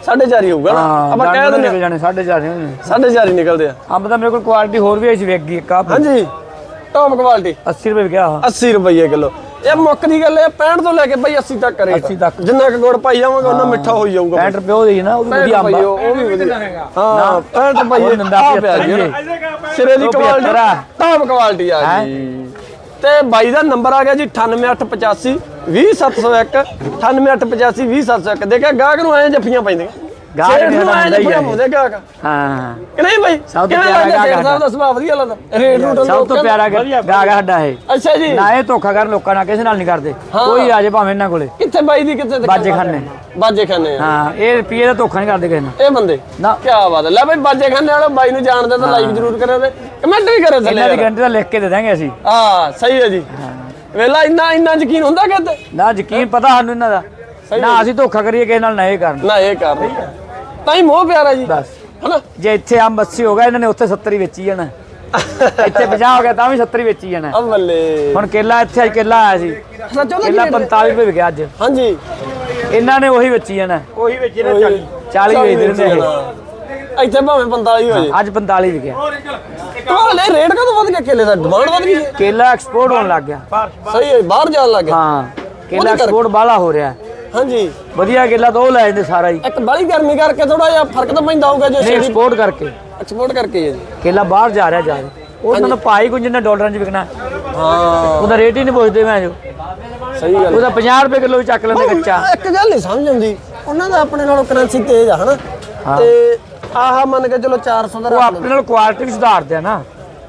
4.5 ਹੀ ਹੋਊਗਾ ਨਾ? ਹਾਂ ਆਪਾਂ ਕਹਿ ਦਿੰਦੇ ਨਿਕਲ ਜਾਣੇ ਸਾਢੇ ਚਾਰ ਨਹੀਂ ਹੋਣੇ। 4.5 ਹੀ ਨਿਕਲਦੇ ਆ। ਅੰਬ ਤਾਂ ਮੇਰੇ ਕੋਲ ਕੁਆਲਿਟੀ ਹੋਰ ਵੀ ਆਈ ਸੀ ਵਿਕ ਗਈ ਇੱਕ ਹਾਂਜੀ। ਟੌਪ ਕੁਆਲਿਟੀ 80 ਰੁਪਏ ਵਿਕਿਆ ਆਹ। 80 ਰੁਪਏ ਕਿਲੋ। ਇਹ ਮੁੱਕ ਦੀ ਗੱਲ ਹੈ 65 ਤੋਂ ਲੈ ਕੇ ਬਈ 80 ਤੱਕ ਰੇਟ 80 ਤੱਕ। ਜਿੰਨਾ ਕੁ ਗੁੜ ਪਾਈ ਜਾਵਾਂਗੇ ਉਹਨਾਂ ਮਿੱਠਾ ਹੋਈ ਜਾਊਗਾ 65 ਰੁਪਏ ਉਹ ਦੀ ਨਾ ਉਹ ਵੀ 65 ਵਧੀਆ ਅੰਬ ਆ। ਉਹ ਵੀ ਵਧੀਆ। ਹਾਂ 65 ਰੁਪਏ ਆ ਪਿਆ ਜੀ। 75 ਸਿਰੇ ਦੀ ਕੁਆਲਿਟੀ 75 ਆ। ਟੌਪ ਕੁਆਲਿਟੀ ਆ? ਜੀ। ਤੇ ਬਾਈ ਦਾ ਨੰਬਰ ਆ ਗਿਆ ਜੀ 98885 20701 98885 20701 ਦੇਖਿਆ ਗਾਹਕ ਨੂੰ ਐ ਜੱਫੀਆਂ ਪੈਂਦੀਆਂ। ਗਾਹਕ ਸੇਠ ਨੂੰ ਨੂੰ ਐ ਹੁੰਦਾ ਹੀ ਕਿ ਨਹੀਂ ਬਾਈ? ਸਭ ਤੋਂ ਕਿਵੇਂ ਪਿਆਰਾ ਲੱਗਦਾ ਗਾਹਕ ਸਾਹਿਬ ਦਾ ਸੁਭਾਅ ਵਧੀਆ ਲੱਗਦਾ? ਰੇਟ ਰੂਟ ਸਭ ਤੋਂ ਪਿਆਰਾ ਗਾਗਾ ਸਾਡਾ ਇਹ। ਅੱਛਾ ਜੀ। ਨਾ ਇਹ ਧੋਖਾ ਕਰਨ ਲੋਕਾਂ ਨਾਲ ਕਿਸੇ ਨਾਲ ਨਹੀਂ ਕਰਦੇ। ਕੋਈ ਆ ਜਾਏ ਭਾਵੇਂ ਇਹਨਾਂ ਕੋਲੇ। ਕਿੱਥੇ ਬਾਈ ਦੀ ਕਿੱਥੇ ਬਾਜੇ ਖਾਨੇ। ਬਾਜੇ ਖਾਨੇ ਹਾਂ ਇਹ ਰੁਪਈਏ ਦਾ ਧੋਖਾ ਨਹੀਂ ਕਰਦੇ ਕਿਸੇ ਨਾਲ। ਇਹ ਬੰਦੇ। ਨਾ। ਕੀ ਬਾਤ ਹੈ। ਲੈ ਬਾਈ ਬਾਜੇ ਖਾਨੇ ਵਾਲੋ ਬਾਈ ਨੂੰ ਜਾਣਦੇ ਤਾਂ ਲਾਈਕ ਜ਼ਰੂਰ ਕਰਿਓ ਤੇ ਕਮੈਂਟ ਵੀ ਕਰਿਓ ਥੱਲੇ ਇਹਨਾਂ ਦੀ ਗਰੰਟੀ ਤਾਂ ਲਿਖ ਕੇ ਦੇ ਦਾਂਗੇ ਅਸੀਂ। ਹਾਂ ਸਹੀ ਹੈ ਜੀ। ਵੇਲਾ ਇੰਨਾ ਇੰਨਾ ਯਕੀਨ ਹੁੰਦਾ ਕਿ ਨਾ ਯਕੀਨ ਪਤਾ ਸਾਨੂੰ ਇਹਨਾਂ ਦਾ। ਨਾ ਅਸੀਂ ਧੋਖਾ ਕਰੀਏ ਕਿਸੇ ਨਾਲ ਨਾ ਇਹ ਕਰਨ। ਨਾ ਇਹ ਕਰ ਤਾਂ ਹੀ ਮੋਹ ਪਿਆਰਾ ਜੀ। ਬਸ ਹਨਾ? ਜੇ ਇੱਥੇ ਅੰਬ 80 ਹੋ ਗਿਆ ਇਹਨਾਂ ਨੇ ਉੱਥੇ 70 ਹੀ ਵੇਚੀ ਜਾਣਾ। ਇੱਥੇ 50 ਹੋ ਗਿਆ ਤਾਂ ਵੀ 70 ਹੀ ਵੇਚੀ ਜਾਣਾ। ਆ ਬੱਲੇ ਹੁਣ ਕੇਲਾ ਇੱਥੇ ਅੱਜ ਕੇਲਾ ਆਇਆ ਸੀ। ਸੱਚੋ ਨਾ ਕੇਲਾ 45 ਰੁਪਏ ਵਿਕਿਆ ਅੱਜ। ਹਾਂਜੀ। ਇਹਨਾਂ ਨੇ ਉਹੀ ਵੇਚੀ ਜਾਣਾ। ਉਹੀ ਵਿੱਚ ਨਾ 40 ਵੇਚ ਦਿੰਦੇ ਇਹ ਇੱਥੇ ਭਾਵੇਂ 45 ਹੋ ਜੇ ਅੱਜ 45 ਵਿਕਿਆ। ਕਮਾਲ ਇਹ ਰੇਟ ਕਦੋਂ ਵਧ ਗਿਆ? ਕੇਲੇ ਦਾ ਡਿਮਾਂਡ ਵਧ ਗਈ ਹੈ? ਕੇਲਾ ਐਕਸਪੋਰਟ ਹੋਣ ਲੱਗ ਗਿਆ। ਸਹੀ ਹੈ ਬਾਹਰ ਜਾਣ ਲੱਗ ਗਿਆ। ਹਾਂ ਕੇਲਾ। ਐਕਸਪੋਰਟ ਬਾਲਾ ਹੋ ਰਿਹਾ। ਹਾਂਜੀ। ਵਧੀਆ ਕੇਲਾ ਤਾਂ ਉਹ ਲੈ ਜਾਂਦੇ ਸਾਰਾ ਹੀ। ਇੱਕ ਬਾਲੀ ਗਰਮੀ ਕਰਕੇ ਥੋੜਾ ਜਿਹਾ ਫ਼ਰਕ ਤਾਂ ਪੈਂਦਾ ਹੋਊਗਾ ਜੇ ਨਹੀਂ ਐਕਸਪੋਰਟ ਕਰਕੇ। ਐਕਸਪੋਰਟ ਕਰਕੇ ਹੀ ਜੀ। ਕੇਲਾ ਬਾਹਰ ਜਾ ਰਿਹਾ ਜਾ ਰਿਹਾ ਉਹਨਾਂ ਨੂੰ ਪਾਈ ਕੁਝ ਜਿੰਨਾ ਡਾਲਰਾਂ 'ਚ ਵਿਕਣਾ। ਹਾਂ। ਉਹਦਾ ਰੇਟ ਹੀ ਨਹੀਂ ਪੁੱਛਦੇ ਮੈਂ ਜੋ। ਸਹੀ ਗੱਲ ਉਹਦਾ 50 ਰੁਪਏ ਕਿਲੋ ਵੀ ਚੱਕ ਲੈਂਦੇ ਕੱਚਾ। ਇੱਕ ਗੱਲ ਨਹੀਂ ਸਮਝ ਆਉਂਦੀ। ਉਹਨਾਂ ਦਾ ਆਪਣੇ ਨਾਲੋਂ ਕਰੰਸੀ ਤੇਜ਼ ਆ ਹਨਾ। ਤੇ ਆਹ ਮੰਨ ਕੇ ਚਲੋ 400 ਦਾ ਉਹ ਰੱਖ ਆਪਣੇ ਨਾਲ ਕੁਆਲਿਟੀ ਵੀ ਸੁਧਾਰਦੇ ਆ ਨਾ।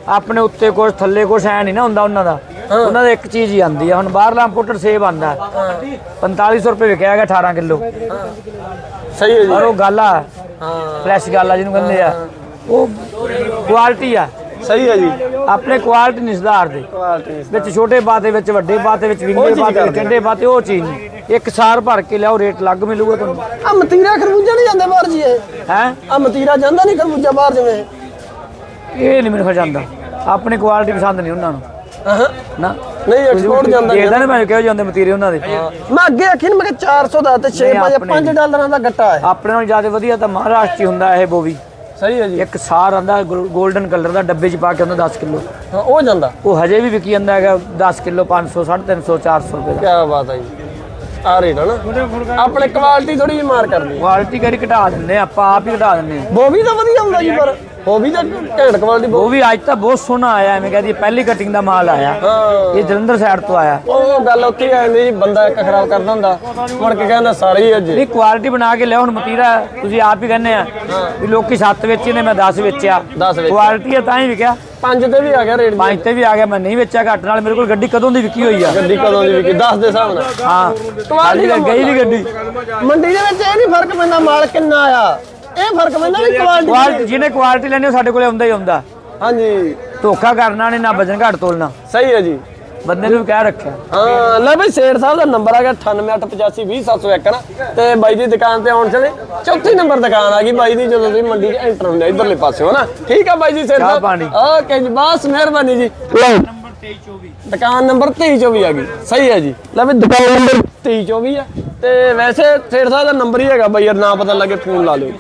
ਆਪਣੇ ਉੱਤੇ ਕੁਝ ਥੱਲੇ ਕੁਝ ਐ ਨਹੀਂ ਨਾ ਹੁੰਦਾ ਉਹਨਾਂ ਦਾ। ਉਹਨਾਂ ਦਾ ਇੱਕ ਚੀਜ਼ ਹੀ ਆਂਦੀ ਆ। ਹੁਣ ਬਾਹਰਲਾ ਇੰਪੋਰਟਡ ਸੇਬ ਆਂਦਾ 4500 ਰੁਪਏ ਵਿਕਿਆ ਹੈਗਾ 18 ਕਿਲੋ। ਸਹੀ ਹੈ ਜੀ। ਔਰ ਉਹ ਗਾਲਾ ਹਾਂ। ਫਲੈਸ਼ ਗਾਲਾ ਜਿਹਨੂੰ ਕਹਿੰਦੇ ਆ। ਉਹ ਕੁਆਲਿਟੀ ਆ। ਸਹੀ ਹੈ ਜੀ। ਆਪਣੇ ਕੁਆਲਿਟੀ ਨਹੀਂ ਸੁਧਾਰਦੇ ਕੁਆਲਿਟੀ ਵਿੱਚ ਛੋਟੇ ਬਾਤੇ ਵਿੱਚ ਵੱਡੇ ਬਾਤੇ ਵਿੱਚ ਵਿੰਗੇ ਬਾਤੇ ਵਿੱਚ ਠੰਡੇ ਬਾਤੇ ਉਹ ਚੀਜ਼ ਨਹੀਂ। ਇੱਕ ਸਾਰ ਭਰ ਕੇ ਲਿਆਓ ਰੇਟ ਲੱਗ ਮਿਲੂਗਾ ਤੁਹਾਨੂੰ। ਆ ਮਤੀਰਾ ਖਰਬੂਜਾ ਨਹੀਂ ਜਾਂਦੇ ਬਾਹਰ ਜੀ ਇਹ। ਹੈ? ਆ ਮਤੀਰਾ ਜਾਂਦਾ ਨਹੀਂ ਖਰਬੂਜਾ ਬਾਹਰ ਜਿਵੇਂ। ਇਹ ਨਹੀਂ ਮੈਨੂੰ ਖਿਆਲ ਜਾਂਦਾ। ਆਪਣੀ ਕੁਆਲਿਟੀ ਪਸੰਦ ਨਹੀਂ ਉਹਨਾਂ ਨੂੰ। ਹਾਂ ਨਾ। ਨਹੀਂ ਐਕਸਪੋਰਟ ਜਾਂਦਾ ਦੇਖਦਾ ਨਾ ਮੈਂ ਕਿਹੋ ਜਾਂਦੇ ਮਤੀਰੇ ਉਹਨਾਂ ਦੇ। ਮੈਂ ਅੱਗੇ ਆਖੀ ਨਾ ਮੈਂ ਕਿਹਾ 400 ਦਾ ਤੇ 6 ਨਹੀਂ, ਵਜੇ ਆਪਣੇ 5 ਡਾਲਰਾਂ ਦਾ ਗੱਟਾ ਹੈ। ਆਪਣੇ ਨਾਲ ਜ਼ਿਆਦਾ ਵਧੀਆ ਤਾਂ ਮਹਾਰਾਸ਼ਟਰ ਹੁੰਦਾ ਇਹ ਬੋਵੀ। ਸਹੀ ਹੈ ਜੀ। ਇੱਕ ਸਾਰ ਆਂਦਾ 골ਡਨ ਕਲਰ ਦਾ ਡੱਬੇ 'ਚ ਪਾ ਕੇ ਹੁੰਦਾ 10 ਕਿਲੋ। ਹਾਂ ਉਹ ਜਾਂਦਾ। ਉਹ ਹਜੇ ਵੀ ਵਿਕੀ ਜਾਂਦਾ ਹੈਗਾ 10 ਕਿਲੋ 500 350 400 ਰੁਪਏ ਦਾ। ਕੀ ਬਾਤ ਹੈ ਜੀ। ਆ ਰੇਟ ਹੈ ਨਾ। ਆਪਣੇ ਕੁਆਲਿਟੀ ਥੋੜੀ ਜਿਹੀ ਮਾਰ ਕਰਦੀ ਕੁਆਲਿਟੀ ਕਰੀ ਘਟਾ ਦਿੰਦੇ ਆਪਾਂ ਆਪ ਹੀ ਘਟਾ ਦਿੰਦੇ ਆ। ਉਹ ਵੀ ਤਾਂ ਵਧੀਆ ਹੁੰਦਾ ਜੀ ਪਰ ਉਹ ਵੀ ਤਾਂ ਘੈਂਟ ਕੁਆਲਿਟੀ ਉਹ ਵੀ ਅੱਜ ਤਾਂ ਬਹੁਤ ਸੋਹਣਾ ਆਇਆ ਐਵੇਂ ਕਹਦੀ ਪਹਿਲੀ ਕਟਿੰਗ ਦਾ ਮਾਲ ਆਇਆ। ਹਾਂ। ਇਹ ਜਲੰਧਰ ਸਾਈਡ ਤੋਂ ਆਇਆ। ਉਹ ਗੱਲ ਉੱਥੇ ਆ ਜਾਂਦੀ ਜੀ ਬੰਦਾ ਇੱਕ ਖਰਾਬ ਕਰਦਾ ਹੁੰਦਾ ਮੁੜ ਕੇ ਕਹਿੰਦਾ ਸਾਰੇ ਹੀ ਅੱਜ। ਨਹੀਂ ਕੁਆਲਿਟੀ ਬਣਾ ਕੇ ਲਿਆਓ ਹੁਣ ਮਤੀਰਾ ਤੁਸੀਂ ਆਪ ਹੀ ਕਹਿੰਦੇ ਆ ਵੀ ਲੋਕੀ 7 ਵੇਚੇ ਨੇ ਮੈਂ 10 ਵੇਚਿਆ। 10 ਵੇਚੇ। ਕੁਆਲਿਟੀ ਤਾਂ ਹੀ ਵਿਕਿਆ। ਪੰਜ ਤੇ ਵੀ ਆ ਗਿਆ ਰੇਟ ਪੰਜ ਤੇ ਵੀ ਆ ਗਿਆ ਮੈਂ ਨਹੀਂ ਵੇਚਿਆ ਘੱਟ ਨਾਲ ਮੇਰੇ ਕੋਲ ਗੱਡੀ ਕਦੋਂ ਦੀ ਵਿਕੀ ਹੋਈ ਆ? ਗੱਡੀ ਕਦੋਂ ਦੀ ਵਿਕੀ 10 ਦੇ ਹਿਸਾਬ ਨਾਲ। ਹਾਂ ਕੁਆਲਿਟੀ ਦਾ ਗਈ ਨਹੀਂ ਗੱਡੀ। ਮੰਡੀ ਦੇ ਵਿੱਚ ਇਹ ਨਹੀਂ ਫ਼ਰਕ ਪੈਂਦਾ ਮਾਲ ਕਿੰਨਾ ਆ। ਇਹ ਫ਼ਰਕ ਪੈਂਦਾ ਵੀ ਕੁਆਲਿਟੀ ਜਿਹਨੇ ਕੁਆਲਿਟੀ ਲੈਣੀ ਉਹ ਸਾਡੇ ਕੋਲੇ ਆਉਂਦਾ ਹੀ ਆਉਂਦਾ। ਹਾਂਜੀ। ਧੋਖਾ ਕਰਨਾ ਨਹੀਂ ਨਾ ਵਜਨ ਘੱਟ ਤੋਲਣਾ। ਸਹੀ ਹੈ ਜੀ। ਬੰਦੇ ਨੂੰ ਵੀ ਕਹਿ ਰੱਖਿਆ। ਹਾਂ ਲੈ ਬਈ ਸੇਠ ਸਾਹਿਬ ਦਾ ਨੰਬਰ ਆ ਗਿਆ 9885200701 ਨਾ? ਤੇ ਬਾਈ ਦੀ ਦੁਕਾਨ ਤੇ ਆਉਣ ਚਲੇ ਚੌਥੀ ਨੰਬਰ ਦੁਕਾਨ ਆ ਗਈ। ਬਾਈ ਦੀ ਜਦੋਂ ਤੁਸੀਂ ਮੰਡੀ 'ਚ ਐਂਟਰ ਹੁੰਦੇ ਇਧਰਲੇ ਪਾਸਿਓਂ ਨਾ? ਠੀਕ ਆ ਬਾਈ ਜੀ ਸੇਠ ਸਾਹਿਬ। ਓਕੇ ਜੀ ਬਸ ਮਿਹਰਬਾਨੀ ਜੀ। ਲਓ। ਦੁਕਾਨ ਨੰਬਰ 2324 ਆ ਗਈ। ਸਹੀ ਹੈ ਜੀ। ਲੈ ਵੀ ਦੁਕਾਨ ਨੰਬਰ 2324 ਆ। ਤੇ ਵੈਸੇ ਸੇਠ ਸਾਹਿਬ ਦਾ ਨੰਬਰ ਹੀ ਹੈਗਾ ਬਾਈ ਯਾਰ, ਨਾ ਪਤਾ ਲੱਗੇ ਫੋਨ ਲਾ ਲਿਓ।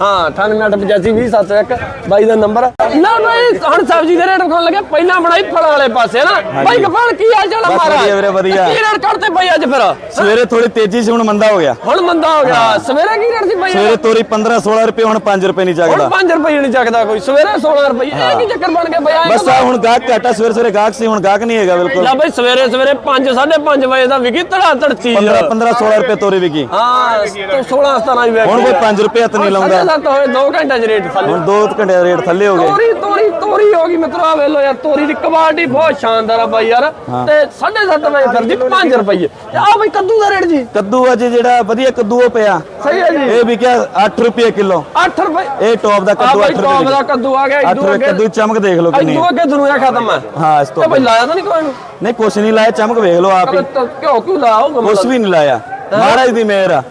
ਹਾਂ 9885200701 ਬਾਈ ਦਾ ਨੰਬਰ। ਨਾ ਬਾਈ ਹੁਣ ਸਬਜ਼ੀ ਦੇ ਰੇਟ ਖਾਣ ਲੱਗੇ ਪਹਿਲਾਂ ਬਣਾਈ ਫਲਾਂ ਵਾਲੇ ਪਾਸੇ ਨਾ। ਬਾਈ ਕਫਾਨ ਕੀ ਹਾਲ ਚਾਲ ਮਾਰਾ? ਵਧੀਆ ਵੀਰੇ, ਵਧੀਆ। ਕੀ ਰੇਟ ਕਰਤੇ ਬਾਈ ਅੱਜ ਫਿਰ? ਸਵੇਰੇ ਥੋੜੀ ਤੇਜ਼ੀ ਸੀ ਹੁਣ ਮੰਦਾ ਹੋ ਗਿਆ। ਹੁਣ ਮੰਦਾ ਹੋ ਗਿਆ। ਸਵੇਰੇ ਕੀ ਰੇਟ ਸੀ ਬਾਈ ਸਵੇਰੇ ਤੋਰੀ 15 16 ਰੁਪਏ ਹੁਣ 5 ਰੁਪਏ ਨਹੀਂ ਹੁਣ ਚੱਕਦਾ 5 ਰੁਪਏ ਨਹੀਂ ਚੱਕਦਾ ਕੋਈ। ਸਵੇਰੇ 16 ਰੁਪਏ ਇਹ ਕੀ ਚੱਕਰ ਬਣ ਗਿਆ ਬਾਈ? ਬਸ ਹੁਣ ਗਾਹਕ ਘਾਟਾ ਸਵੇਰੇ ਸਵੇਰੇ ਗਾਹਕ ਸੀ ਹੁਣ ਗਾਹਕ ਨਹੀਂ ਹੈਗਾ ਬਿਲਕੁਲ। ਲੈ ਬਾਈ ਸਵੇਰੇ ਸਵੇਰੇ 5 5:30 ਵਜੇ ਦਾ ਵਿਕੀ ਧੜਾ ਧੜ ਚੀਜ਼ 15 15 16 ਰੁਪਏ ਤੋਰੀ ਵਿਕੀ। ਹਾਂ ਤੇ 16 17 ਹੀ ਵੇਚ ਹੁਣ ਕੋਈ 5 ਰੁਪਏ ਹੱਥ ਨਹੀਂ ਲਾਉਂਦਾ। ਸੱਤ ਹੋਏ 2 ਘੰਟੇ ਚ ਰੇਟ ਥੱਲੇ। ਹੁਣ 2 ਘੰਟੇ ਦਾ ਰੇਟ ਥੱਲੇ ਹੋ ਗਏ। ਤੋਰੀ ਤੋਰੀ ਤੋਰੀ ਹੋ ਗਈ ਮਿੱਤਰੋ ਆ ਵੇਲੋ ਯਾਰ ਤੋਰੀ ਦੀ ਕੁਆਲਿਟੀ ਬਹੁਤ ਸ਼ਾਨਦਾਰ ਆ ਬਾਈ ਯਾਰ। ਤੇ 7.5 ਵਜੇ ਫਿਰ ਜੀ 5 ਰੁਪਏ ਆ ਬਾਈ ਕੱਦੂ ਦਾ ਰੇਟ ਜੀ। ਕੱਦੂ ਅੱਜ ਜਿਹੜਾ ਵਧੀਆ ਕੱਦੂ ਉਹ ਪਿਆ। ਸਹੀ ਹੈ ਜੀ। ਇਹ ਵਿਕਿਆ 8 ਰੁਪਏ ਕਿਲੋ। 8 ਰੁਪਏ। ਇਹ ਟੌਪ ਦਾ ਕੱਦੂ 8 ਬਾਈ ਟੌਪ ਦਾ ਰੁਪਏ ਕੱਦੂ ਆ ਗਿਆ 8 ਇਦੋਂ ਰੁਪਏ ਅੱਗੇ ਕੱਦੂ ਦੀ ਚਮਕ ਦੇਖ ਲਓ ਕਿੰਨੀ। ਇਦੋਂ। ਅੱਗੇ ਦੁਨੀਆ ਖਤਮ ਹੈ ਹਾਂ ਇਸ ਤੋਂ ਤੇ ਬਾਈ ਲਾਇਆ ਤਾਂ ਨਹੀਂ ਕੋਈ ਨੂੰ? ਨਹੀਂ ਕੁਛ ਨਹੀਂ ਲਾਇਆ ਚਮਕ ਵੇਖ ਲਓ ਆਪ ਹੀ। ਕਿਉਂ ਕਿਉਂ ਲਾਓਗੇ ਕੁਛ ਵੀ ਨਹੀਂ ਲਾਇਆ। ਮਹਾਰਾਜ ਦੀ ਮਿਹਰ ਆ।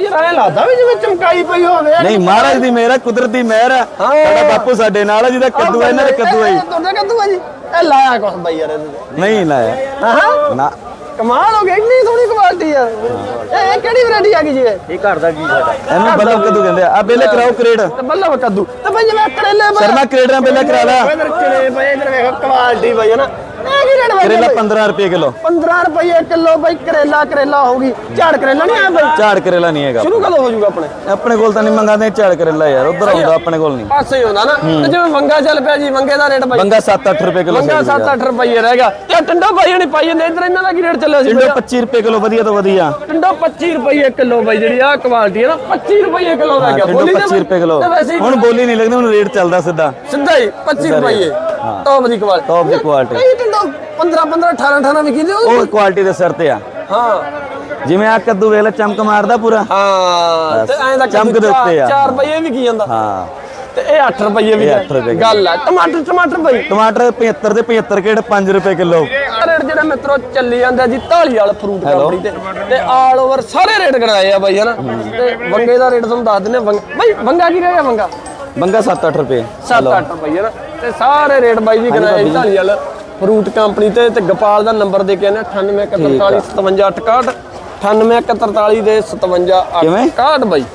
ਯਾਰ ਐ ਲੱਗਦਾ ਵੀ ਜਿਵੇਂ ਚਮਕਾਈ ਪਈ ਹੋਵੇ। ਨਹੀਂ ਮਹਾਰਾਜ ਦੀ ਮਿਹਰ ਆ ਕੁਦਰਤੀ ਮਿਹਰ ਆ ਸਾਡਾ ਬਾਪੂ ਸਾਡੇ ਨਾਲ ਆ ਜਿਹਦਾ ਕੱਦੂ ਆ ਇਹਨਾਂ ਦੇ ਕੱਦੂ ਜੀ। ਤੁਹਾਡਾ ਕੱਦੂ ਆ ਜੀ। ਇਹ ਲਾਇਆ ਕੁਛ ਬਾਈ ਯਾਰ। ਨਹੀਂ ਲਾਇਆ। ਹਾਂ? ਨਾ। ਕਮਾਲ ਹੋ ਗਿਆ ਇੰਨੀ ਸੋਹਣੀ ਕੁਆਲਿਟੀ ਆ। ਇਹ ਕਿਹੜੀ ਵੈਰਾਈਟੀ ਆ ਗਈ ਜੀ ਇਹ? ਘਰ ਦਾ ਕੀ ਸਾਡਾ। ਇਹਨੂੰ ਬੱਲਬ ਕੱਦੂ ਕਹਿੰਦੇ ਆ। ਆ ਬੇਲੇ ਕਰਾਓ ਕਰੇਡ। ਤੇ ਬੱਲਾ ਕੱਦੂ। ਤੇ ਭਾਈ ਜਿਵੇਂ ਕਰੇਲੇ ਬਈ ਸ਼ਰਮਾ ਕਰੇਡ ਨਾਲ ਬੇਲੇ ਕਰਾ ਲਾ। ਇਧਰ ਚਲੇ ਬਈ ਇਧਰ ਵੇਖੋ ਕੁਆਲਿਟੀ ਬਈ ਹੈ ਨਾ ਇਹ ਕੀ ਰੇਟ ਕਰੇਲਾ ਬਈ। 15 ਰੁਪਏ ਕਿਲੋ। 15 ਰੁਪਏ ਕਿਲੋ ਬਈ ਕਰੇਲਾ ਕਰੇਲਾ ਹੋਊਗੀ ਝਾੜ ਕਰੇਲਾ ਨਹੀਂ ਆ ਬਈ? ਝਾੜ ਕਰੇਲਾ ਨਹੀਂ ਹੈਗਾ। ਸ਼ੁਰੂ ਕਦੋਂ ਹੋ ਜਾਊਗਾ ਆਪਣੇ? ਆਪਣੇ ਕੋਲ ਤਾਂ ਨਹੀਂ ਮੰਗਾਦੇ ਝਾੜ ਕਰੇਲਾ ਯਾਰ ਉਧਰ ਆਉਂਦਾ ਆਪਣੇ ਕੋਲ ਨਹੀਂ। ਪਾਸੇ ਹੀ ਹੁੰਦਾ ਨਾ। ਤੇ ਜਿਵੇਂ ਵੰਗਾ ਚੱਲ ਪਿਆ ਜੀ ਵੰਗੇ ਦਾ ਰੇਟ ਬਈ। ਬੰਗਾ 7-8 ਰੁਪਏ ਕਿਲੋ ਵੰਗਾ 7-8 ਰੁਪਏ ਰਹਿ ਗਿਆ। ਤੇ ਟੰਡਾ ਭਾਈ ਨਹੀਂ ਪਾਈ ਜਾਂਦੇ ਇਧਰ ਇਹਨਾਂ ਦਾ ਕੀ ਰੇਟ ਚੱਲਿਆ ਸੀ ਟਿੰਡੋ 25 ਰੁਪਏ ਕਿਲੋ ਵਧੀਆ ਤੋਂ ਵਧੀਆ। ਟੰਡਾ 25 ਰੁਪਏ ਕਿਲੋ ਬਈ ਜਿਹੜੀ ਆ ਕੁਆਲਿਟੀ ਹੈ ਨਾ 25 ਰੁਪਏ ਕਿਲੋ ਦਾ ਗਿਆ। ਟਿੰਡੋ 25 ਰੁਪਏ ਕਿਲੋ। ਹੁਣ ਬੋਲੀ ਨਹੀਂ ਲੱਗਦੀ ਹੁਣ ਰੇਟ ਚੱਲਦਾ ਸਿੱਧਾ। ਸਿੱਧਾ ਹੀ 25 ਰੁਪਏ। ਟੌਪ ਦੀ ਕੁਆਲਿਟੀ ਟੌਪ ਦੀ ਕੁਆਲਿਟੀ ਟੰਡਾ 15 15 18 18 ਵਿਕੀ ਦਿਓ। ਉਹ ਕੁਆਲਿਟੀ ਦੇ ਸਿਰ ਤੇ ਆ। ਹਾਂ। ਜਿਵੇਂ ਆ ਕੱਦੂ ਵੇਖ ਲੈ ਚਮਕ ਮਾਰਦਾ ਪੂਰਾ। ਹਾਂ ਤੇ ਐਂ ਦਾ ਚਮਕ ਦੇ ਉੱਤੇ ਆ। 4 ਰੁਪਏ ਵਿਕੀ ਜਾਂਦਾ। ਹਾਂ। ਤੇ ਇਹ 8 ਰੁਪਏ ਵੀ ਕਿੱਲੋ। ਗੱਲ ਆ ਟਮਾਟਰ ਟਮਾਟਰ ਬਈ। ਟਮਾਟਰ 75 ਦੇ 75 ਕਿਹੜੇ? 5 ਰੁਪਏ ਕਿਲੋ। ਰੇਟ ਜਿਹੜਾ ਮਿੱਤਰੋ ਚੱਲੀ ਜਾਂਦਾ ਜੀ ਢਾਲੀ ਵਾਲ ਫਰੂਟ ਕੰਪਨੀ ਤੇ। ਤੇ ਆਲ ਓਵਰ ਸਾਰੇ ਰੇਟ ਕਰਾਏ ਆ ਬਾਈ ਹਨਾ? ਤੇ ਵੰਗੇ ਦਾ ਰੇਟ ਤੁਹਾਨੂੰ ਦੱਸ ਦਿੰਨੇ ਵੰਗ ਬਾਈ ਵੰਗਾ ਕੀ ਰਹਿ ਗਿਆ ਵੰਗਾ? ਬੰਗਾ 7-8 ਰੁਪਏ। 7-8 ਰੁਪਏ ਹਨਾ? ਤੇ ਸਾਰੇ ਰੇਟ ਬਾਈ ਜੀ ਕਰਾਏ ਢਾਲੀ ਵਾਲ। ਫਰੂਟ ਕੰਪਨੀ ਤੇ ਤੇ ਗੋਪਾਲ ਦਾ ਨੰਬਰ ਦੇ ਕੇ ਆਨੇ 9814455768 981445 ਦੇ 57 ਕਿਵੇਂ? 61 ਬਾਈ